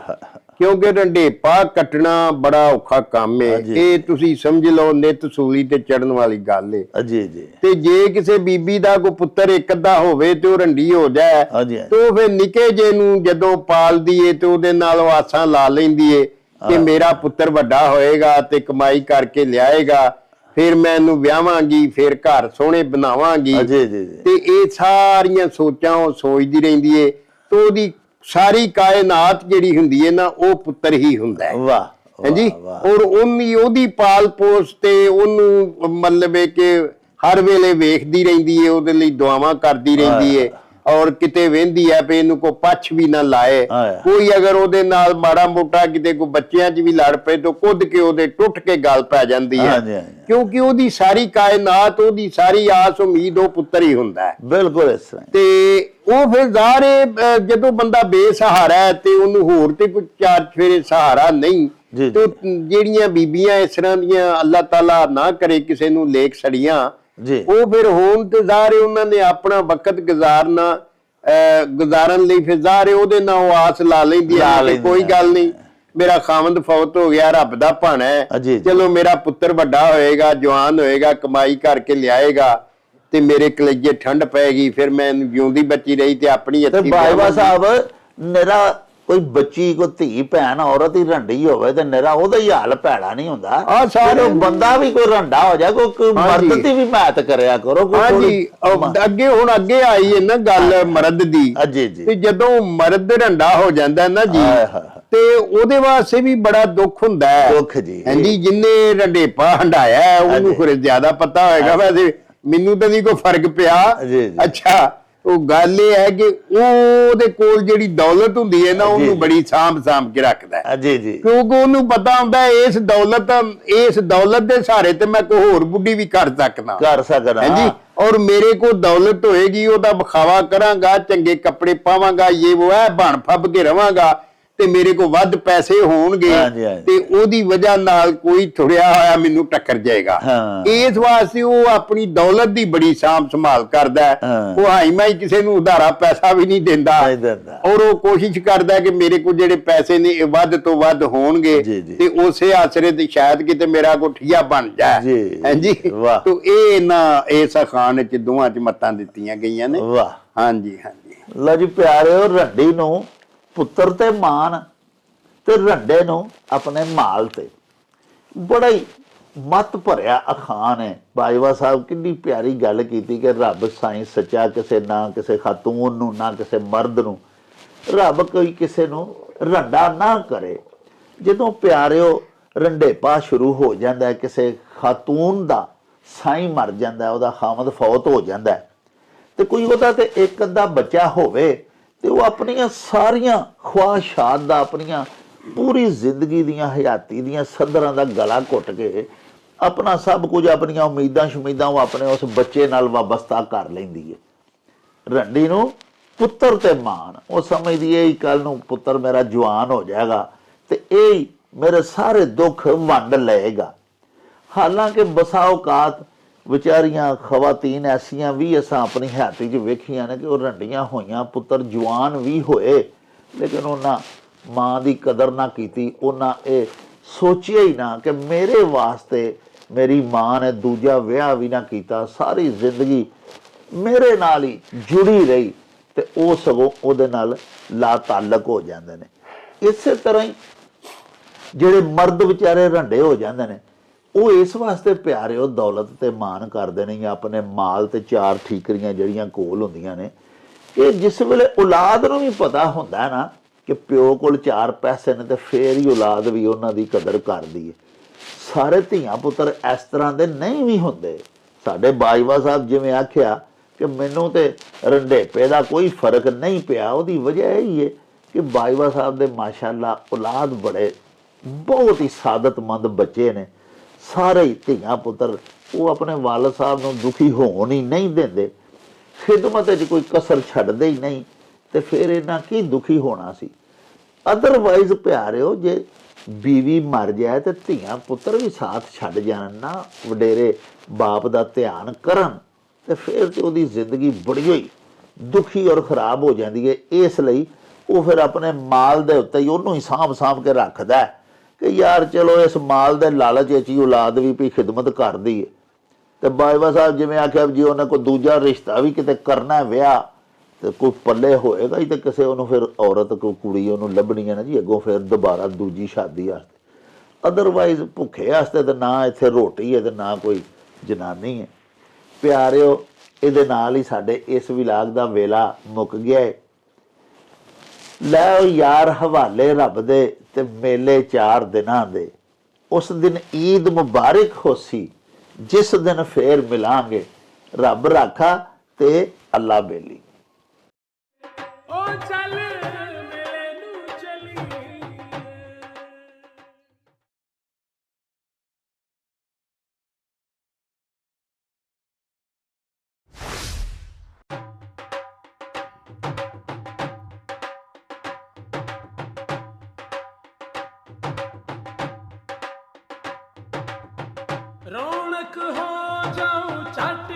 ਕਿਉਂਕਿ ਰੰਡੇਪਾ ਕੱਟਣਾ ਬੜਾ ਔਖਾ ਕੰਮ ਹੈ ਹਾਂਜੀ। ਇਹ ਤੁਸੀਂ ਸਮਝ ਲਓ ਨਿਤ ਸੂਲੀ ਤੇ ਚੜਨ ਵਾਲੀ ਗੱਲ ਹੈ ਜੀ ਜੀ ਤੇ ਜੇ ਕਿਸੇ ਬੀਬੀ ਦਾ ਕੋਈ ਪੁੱਤਰ ਇੱਕ ਅੱਧਾ ਹੋਵੇ ਤੇ ਉਹ ਰੰਡੀ ਹੋ ਜਾਏ। ਤੇ ਉਹ ਫਿਰ ਨਿੱਕੇ ਜੇ ਨੂੰ ਜਦੋਂ ਪਾਲਦੀ ਏ ਤੇ ਉਹਦੇ ਨਾਲ ਆਸਾਂ ਲਾ ਲੈਂਦੀ ਏ ਕਿ ਮੇਰਾ ਪੁੱਤਰ ਵੱਡਾ ਹੋਏਗਾ ਤੇ ਕਮਾਈ ਕਰਕੇ ਲਿਆਏਗਾ ਫਿਰ ਮੈਂ ਇਹਨੂੰ ਵਿਆਹਾਂਗੀ ਫਿਰ ਘਰ ਸੋਹਣੇ ਬਣਾਵਾਂਗੀ। ਜੀ ਜੀ ਜੀ। ਤੇ ਇਹ ਸਾਰੀਆਂ ਸੋਚਾਂ ਉਹ ਸੋਚਦੀ ਰਹਿੰਦੀ ਏ ਤੇ ਉਹਦੀ ਸਾਰੀ ਕਾਇਨਾਤ ਜਿਹੜੀ ਹੁੰਦੀ ਏ ਨਾ ਉਹ ਪੁੱਤਰ ਹੀ ਹੁੰਦਾ ਹੈ। ਵਾਹ ਹਾਂਜੀ। ਔਰ ਉਹਨੀ ਉਹਦੀ ਪਾਲ ਪੋਸ ਤੇ ਉਹਨੂੰ ਮਤਲਬ ਕਿ ਹਰ ਵੇਲੇ ਵੇਖਦੀ ਰਹਿੰਦੀ ਏ ਉਹਦੇ ਲਈ ਦੁਆਵਾਂ ਕਰਦੀ ਰਹਿੰਦੀ ਏ। ਔਰ ਕਿਤੇ ਵੇਂਦੀ ਹੈ ਵੀ ਇਹਨੂੰ ਕੋ ਪੱਛ ਵੀ ਨਾ ਲਾਏ। ਕੋਈ ਅਗਰ ਉਹਦੇ ਨਾਲ ਮਾੜਾ ਮੋਟਾ ਕਿਤੇ ਕੋ ਬੱਚਿਆਂ 'ਚ ਵੀ ਲੜ ਪਏ ਤਾਂ ਕੁੱਦ ਕੇ ਉਹਦੇ ਟੁੱਟ ਕੇ ਗੱਲ ਪੈ ਜਾਂਦੀ ਹੈ। ਕਿਉਂਕਿ ਉਹਦੀ ਸਾਰੀ ਕਾਇਨਾਤ ਉਹਦੀ ਸਾਰੀ ਆਸ ਉਮੀਦ ਉਹ ਪੁੱਤਰ ਹੀ ਹੁੰਦਾ ਹੈ ਬਿਲਕੁਲ ਇਸ ਤਰ੍ਹਾਂ। ਤੇ ਉਹ ਫਿਰ ਜ਼ਾਹਰੇ ਜਦੋਂ ਬੰਦਾ ਬੇਸਹਾਰਾ ਹੈ ਤੇ ਉਹਨੂੰ ਹੋਰ ਤੇ ਕੋਈ ਚਾਰ ਫੇਰੇ ਸਹਾਰਾ ਨਹੀਂ ਤੇ ਜਿਹੜੀਆਂ ਬੀਬੀਆਂ ਇਸ ਤਰ੍ਹਾਂ ਦੀਆਂ ਅੱਲਾਹ ਤਾਲਾ ਨਾ ਕਰੇ ਕਿਸੇ ਨੂੰ ਲੇਖ ਸੜੀਆਂ ਜੀ ਉਹ ਫਿਰ ਹੋਣ ਤੇ ਜ਼ਾਹਰੇ ਉਹਨਾਂ ਨੇ ਆਪਣਾ ਵਕਤ ਗੁਜ਼ਾਰਨਾ ਗੁਜ਼ਾਰਨ ਲਈ ਫਿਰ ਜ਼ਾਹਰੇ ਉਹਦੇ ਨਾਲ ਉਹ ਆਸ ਲਾ ਲੈਂਦੀ ਹੈ ਲੈਂਦੀਆਂ। ਕੋਈ ਗੱਲ ਨਹੀਂ ਮੇਰਾ ਖਾਵੰਦ ਫੌਤ ਹੋ ਗਿਆ ਰੱਬ ਦਾ ਭਾਣਾ ਹੈ। ਚਲੋ ਮੇਰਾ ਪੁੱਤਰ ਵੱਡਾ ਹੋਏਗਾ ਜਵਾਨ ਹੋਏਗਾ ਕਮਾਈ ਕਰਕੇ ਲਿਆਏਗਾ ਤੇ ਮੇਰੇ ਕਲੇਜੇ ਠੰਡ ਪਏਗੀ ਫਿਰ ਮੈਂ ਜਿਉਂਦੀ ਬੱਚੀ ਰਹੀ ਤੇ ਆਪਣੀ ਤੇ ਅੱਖੀ ਬਾਈਵਾ ਸਾਹਿਬ ਨਿਰਾ ਕੋਈ ਬੱਚੀ ਕੋ ਧੀ ਭੈਣ ਔਰਤ ਹੀ ਰੰਡੀ ਹੋਵੇ ਤੇ ਨਿਰਾ ਉਹਦਾ ਹੀ ਹਾਲ ਭੈੜਾ ਨਹੀਂ ਹੁੰਦਾ ਆਹ ਸਾਰੇ- ਬੰਦਾ ਵੀ ਕੋਈ ਰੰਡਾ ਹੋ ਜਾ ਕੋਈ। ਮਰਦ ਦੀ ਵੀ ਮੈਤ ਕਰਿਆ ਕਰੋ ਹਾਂਜੀ ਅੱਗੇ ਹੁਣ ਅੱਗੇ ਆਈ ਹੈ ਨਾ ਗੱਲ ਮਰਦ ਦੀ ਹਾਂ, ਜੀ, ਜੀ। ਤੇ ਜਦੋਂ ਮਰਦ ਰੰਡਾ ਹੋ ਜਾਂਦਾ ਨਾ ਜੀ। ਤੇ ਉਹਦੇ ਵਾਸਤੇ ਵੀ ਬੜਾ ਦੁੱਖ ਹੁੰਦਾ ਹੈ ਦੁੱਖ ਜੀ। ਹਾਂਜੀ ਜਿੰਨੇ ਰੰਡੇਪਾ ਹੰਡਾਇਆ ਉਹਨੂੰ। ਫਿਰ ਜ਼ਿਆਦਾ ਪਤਾ ਹੋਏਗਾ ਵੈਸੇ ਮੈਨੂੰ ਤਾਂ ਨਹੀਂ ਕੋਈ ਫ਼ਰਕ ਪਿਆ ਜੀ, ਜੀ। ਅੱਛਾ ਉਹ ਗੱਲ ਇਹ ਹੈ ਕਿ ਉਹ ਉਹਦੇ ਕੋਲ ਜਿਹੜੀ ਦੌਲਤ ਹੁੰਦੀ ਹੈ ਨਾ ਉਹਨੂੰ। ਬੜੀ ਸਾਂਭ ਸਾਂਭ ਕੇ ਰੱਖਦਾ ਹੈ। ਜੀ ਜੀ। ਕਿਉਂਕਿ ਉਹਨੂੰ ਪਤਾ ਹੁੰਦਾ ਇਸ ਦੌਲਤ ਇਸ ਦੌਲਤ ਦੇ ਸਹਾਰੇ ਤੇ ਮੈਂ ਕੋਈ ਹੋਰ ਬੁੱਢੀ ਵੀ ਕਰ ਸਕਦਾ। ਕਰ ਸਕਦਾ ਹਾਂਜੀ? ਔਰ ਮੇਰੇ ਕੋਲ ਦੌਲਤ ਹੋਏਗੀ ਉਹਦਾ ਵਿਖਾਵਾ ਕਰਾਂਗਾ ਚੰਗੇ ਕੱਪੜੇ ਪਾਵਾਂਗਾ ਇਹ ਉਹ ਹੈ ਬਣ ਫੱਬ ਕੇ ਰਵਾਂਗਾ। ਤੇ ਮੇਰੇ ਕੋਲ ਵੱਧ ਪੈਸੇ ਹੋਣਗੇ। ਤੇ ਉਹਦੀ ਵਜ੍ਹਾ ਨਾਲ ਕੋਈ ਥੁੜਿਆ ਹੋਇਆ ਮੈਨੂੰ ਟੱਕਰ ਜਾਏਗਾ। ਇਸ ਵਾਸਤੇ ਉਹ ਆਪਣੀ ਦੌਲਤ ਦੀ ਬੜੀ ਸਾਂਭ ਸੰਭਾਲ ਕਰਦਾ। ਉਹ ਹਾਈ ਮਾਈ ਕਿਸੇ ਨੂੰ ਉਧਾਰਾ ਪੈਸਾ ਵੀ ਨਹੀਂ ਦਿੰਦਾ। ਔਰ ਉਹ ਕੋਸ਼ਿਸ਼ ਕਰਦਾ ਕਿ ਮੇਰੇ ਕੋਲ ਜਿਹੜੇ ਪੈਸੇ ਨੇ ਇਹ ਵੱਧ ਤੋਂ ਵੱਧ ਹੋਣਗੇ। ਤੇ ਉਸੇ ਆਸਰੇ ਤੇ ਸ਼ਾਇਦ ਕਿਤੇ ਮੇਰਾ ਕੋਠੀਆ ਬਣ ਜਾਏ ਜੀ। ਹਾਂਜੀ। ਤੋ ਇਹ ਨਾ ਇਸ ਅਖਾਨ ਚ ਦੋਹਾਂ ਚ ਮੱਤਾਂ ਦਿੱਤੀਆਂ ਗਈਆਂ ਨੇ ਵਾਹ ਹਾਂਜੀ ਹਾਂਜੀ ਲਓ ਜੀ ਪਿਆਰਿਓ ਰੰਡੀ ਨੂੰ ਪੁੱਤਰ ਤੇ ਮਾਨ ਤੇ ਰੰਡੇ ਨੂੰ ਆਪਣੇ ਮਾਲ ਤੇ। ਬੜਾ ਹੀ ਮਤ ਭਰਿਆ ਅਖਾਨ ਹੈ। ਬਾਜਵਾ ਸਾਹਿਬ ਕਿੰਨੀ ਪਿਆਰੀ ਗੱਲ ਕੀਤੀ ਕਿ ਰੱਬ ਸਾਈਂ ਸੱਚਾ ਕਿਸੇ ਨਾ ਕਿਸੇ ਖਾਤੂਨ ਨੂੰ ਨਾ ਕਿਸੇ ਮਰਦ ਨੂੰ। ਰੱਬ ਕੋਈ ਕਿਸੇ ਨੂੰ ਰੰਡਾ ਨਾ ਕਰੇ। ਜਦੋਂ ਪਿਆਰਿਓ ਰੰਡੇਪਾ ਸ਼ੁਰੂ ਹੋ ਜਾਂਦਾ ਕਿਸੇ ਖਾਤੂਨ ਦਾ ਸਾਈਂ ਮਰ ਜਾਂਦਾ ਉਹਦਾ ਖਾਮਦ ਫੌਤ ਹੋ ਜਾਂਦਾ। ਹੈ, ਤੇ ਕੋਈ ਉਹਦਾ ਤੇ ਇੱਕ ਅੱਧਾ ਬੱਚਾ ਹੋਵੇ ਤੇ ਉਹ ਆਪਣੀਆਂ ਸਾਰੀਆਂ ਖੁਆਇਸ਼ਾਂ ਦਾ ਆਪਣੀਆਂ ਪੂਰੀ ਜ਼ਿੰਦਗੀ ਦੀਆਂ ਹਯਾਤੀ ਦੀਆਂ ਸਦਰਾਂ ਦਾ ਗਲਾ ਘੁੱਟ ਕੇ ਆਪਣਾ ਸਭ ਕੁਝ ਆਪਣੀਆਂ ਉਮੀਦਾਂ ਸ਼ਮੀਦਾਂ ਉਹ ਆਪਣੇ ਉਸ ਬੱਚੇ ਨਾਲ ਵਾਬਸਤਾ ਕਰ ਲੈਂਦੀ ਹੈ। ਰੰਡੀ ਨੂੰ ਪੁੱਤਰ ਤੇ ਮਾਣ। ਉਹ ਸਮਝਦੀ ਹੈ ਕੱਲ ਨੂੰ ਪੁੱਤਰ ਮੇਰਾ ਜਵਾਨ ਹੋ ਜਾਏਗਾ ਤੇ ਇਹ ਮੇਰੇ ਸਾਰੇ ਦੁੱਖ ਵੰਡ ਲਏਗਾ। ਹਾਲਾਂਕਿ ਬਸਾ ਔਕਾਤ ਵਿਚਾਰੀਆਂ, ਖਵਾਤੀਨ ਐਸੀਆਂ ਵੀ ਅਸਾਂ ਆਪਣੀ ਹਯਾਤੀ 'ਚ ਵੇਖੀਆਂ ਨੇ ਕਿ ਉਹ ਰੰਡੀਆਂ ਹੋਈਆਂ, ਪੁੱਤਰ ਜਵਾਨ ਵੀ ਹੋਏ। ਲੇਕਿਨ ਉਹਨਾਂ ਮਾਂ ਦੀ ਕਦਰ ਨਾ ਕੀਤੀ, ਉਹਨਾਂ ਇਹ ਸੋਚਿਆ ਹੀ ਨਾ ਕਿ ਮੇਰੇ ਵਾਸਤੇ ਮੇਰੀ ਮਾਂ ਨੇ ਦੂਜਾ ਵਿਆਹ ਵੀ ਨਾ ਕੀਤਾ, ਸਾਰੀ ਜ਼ਿੰਦਗੀ ਮੇਰੇ ਨਾਲ ਹੀ ਜੁੜੀ ਰਹੀ ਤੇ ਉਹ ਸਗੋਂ ਉਹਦੇ ਨਾਲ ਲਾ ਤਾਲਕ ਹੋ ਜਾਂਦੇ ਨੇ। ਇਸੇ ਤਰ੍ਹਾਂ ਹੀ ਜਿਹੜੇ ਮਰਦ ਵਿਚਾਰੇ ਰੰਡੇ ਹੋ ਜਾਂਦੇ ਨੇ ਉਹ ਇਸ ਵਾਸਤੇ ਪਿਆਰੇ ਉਹ ਦੌਲਤ ਤੇ ਮਾਣ ਕਰਦੇ ਨੇ ਜਾਂ ਆਪਣੇ ਮਾਲ ਤੇ ਚਾਰ ਠੀਕਰੀਆਂ ਜਿਹੜੀਆਂ ਕੋਲ ਹੁੰਦੀਆਂ ਨੇ ਕਿ ਜਿਸ ਵੇਲੇ ਔਲਾਦ ਨੂੰ ਵੀ ਪਤਾ ਹੁੰਦਾ ਨਾ ਕਿ ਪਿਓ ਕੋਲ ਚਾਰ ਪੈਸੇ ਨੇ ਤੇ ਫੇਰ ਹੀ ਔਲਾਦ ਵੀ ਉਹਨਾਂ ਦੀ ਕਦਰ ਕਰਦੀ ਹੈ ਸਾਰੇ ਧੀਆਂ ਪੁੱਤਰ ਇਸ ਤਰ੍ਹਾਂ ਦੇ ਨਹੀਂ ਵੀ ਹੁੰਦੇ। ਸਾਡੇ ਬਾਜਵਾ ਸਾਹਿਬ ਜਿਵੇਂ ਆਖਿਆ ਕਿ ਮੈਨੂੰ ਤੇ ਰੰਡੇਪੇ ਦਾ ਕੋਈ ਫ਼ਰਕ ਨਹੀਂ ਪਿਆ, ਉਹਦੀ ਵਜ੍ਹਾ ਇਹ ਹੀ ਹੈ ਕਿ ਬਾਜਵਾ ਸਾਹਿਬ ਦੇ ਮਾਸ਼ਾਅੱਲਾ ਔਲਾਦ ਬੜੇ ਬਹੁਤ ਹੀ ਸਾਦਤਮੰਦ ਬੱਚੇ ਨੇ। ਸਾਰੇ ਹੀ ਧੀਆਂ ਪੁੱਤਰ, ਉਹ ਆਪਣੇ ਵਾਲਦ ਸਾਹਿਬ ਨੂੰ ਦੁਖੀ ਹੋਣ ਹੀ ਨਹੀਂ ਦਿੰਦੇ। ਖਿਦਮਤ ਵਿੱਚ ਕੋਈ ਕਸਰ ਛੱਡਦੇ ਹੀ ਨਹੀਂ ਤੇ ਫਿਰ ਇਹਨਾਂ ਕੀ ਦੁਖੀ ਹੋਣਾ ਸੀ? ਅਦਰਵਾਈਜ਼ ਪਿਆਰਿਓ, ਜੇ ਬੀਵੀ ਮਰ ਜਾਏ ਤੇ ਧੀਆਂ ਪੁੱਤਰ ਵੀ ਸਾਥ ਛੱਡ ਜਾਣ ਨਾ, ਵਡੇਰੇ ਬਾਪ ਦਾ ਧਿਆਨ ਕਰਨ ਤੇ ਫਿਰ ਤੇ ਉਹਦੀ ਜ਼ਿੰਦਗੀ ਬੜੀ ਹੋਈ। ਦੁਖੀ ਔਰ ਖਰਾਬ ਹੋ ਜਾਂਦੀ ਹੈ। ਇਸ ਲਈ ਉਹ ਫਿਰ ਆਪਣੇ ਮਾਲ ਦੇ ਉੱਤੇ ਹੀ ਉਹਨੂੰ ਹੀ ਸਾਂਭ ਸਾਂਭ ਕੇ ਰੱਖਦਾ ਹੈ। ਕਿ ਯਾਰ ਚਲੋ ਇਸ ਮਾਲ ਦੇ ਲਾਲਚ ਵਿੱਚ ਹੀ ਔਲਾਦ ਵੀ ਵੀ ਖਿਦਮਤ ਕਰਦੀ ਹੈ ਤੇ ਬਾਜਵਾ ਸਾਹਿਬ ਜਿਵੇਂ ਆਖਿਆ ਵੀ ਜੀ ਉਹਨਾਂ ਕੋ ਦੂਜਾ ਰਿਸ਼ਤਾ ਵੀ ਕਿਤੇ ਕਰਨਾ ਵਿਆਹ, ਤੇ ਕੋਈ ਪੱਲੇ ਹੋਏਗਾ ਹੀ ਤੇ ਕਿਸੇ ਉਹਨੂੰ ਫਿਰ ਔਰਤ ਕੋ ਕੁੜੀ ਉਹਨੂੰ ਲੱਭਣੀ ਹੈ ਨਾ ਜੀ, ਅੱਗੋਂ ਫਿਰ ਦੁਬਾਰਾ ਦੂਜੀ ਸ਼ਾਦੀ ਵਾਸਤੇ। ਅਦਰਵਾਈਜ਼ ਭੁੱਖੇ ਵਾਸਤੇ ਤਾਂ ਨਾ ਇੱਥੇ ਰੋਟੀ ਹੈ ਤੇ ਨਾ ਕੋਈ ਜਨਾਨੀ ਹੈ। ਪਿਆਰਿਓ, ਇਹਦੇ ਨਾਲ ਹੀ ਸਾਡੇ ਇਸ ਵਿਲਾਗ ਦਾ ਵੇਲਾ ਮੁੱਕ ਗਿਆ ਹੈ ਲੈ ਯਾਰ ਹਵਾਲੇ ਰੱਬ ਦੇ ਤੇ ਮੇਲੇ ਚਾਰ ਦਿਨਾਂ ਦੇ। ਉਸ ਦਿਨ ਈਦ ਮੁਬਾਰਕ ਹੋਸੀ ਜਿਸ ਦਿਨ ਫੇਰ ਮਿਲਾਂਗੇ। ਰੱਬ ਰਾਖਾ ਤੇ ਅੱਲਾ ਬੇਲੀ। ਰੌਣਕ ਹੋ ਜਾਉ ਛੱਟ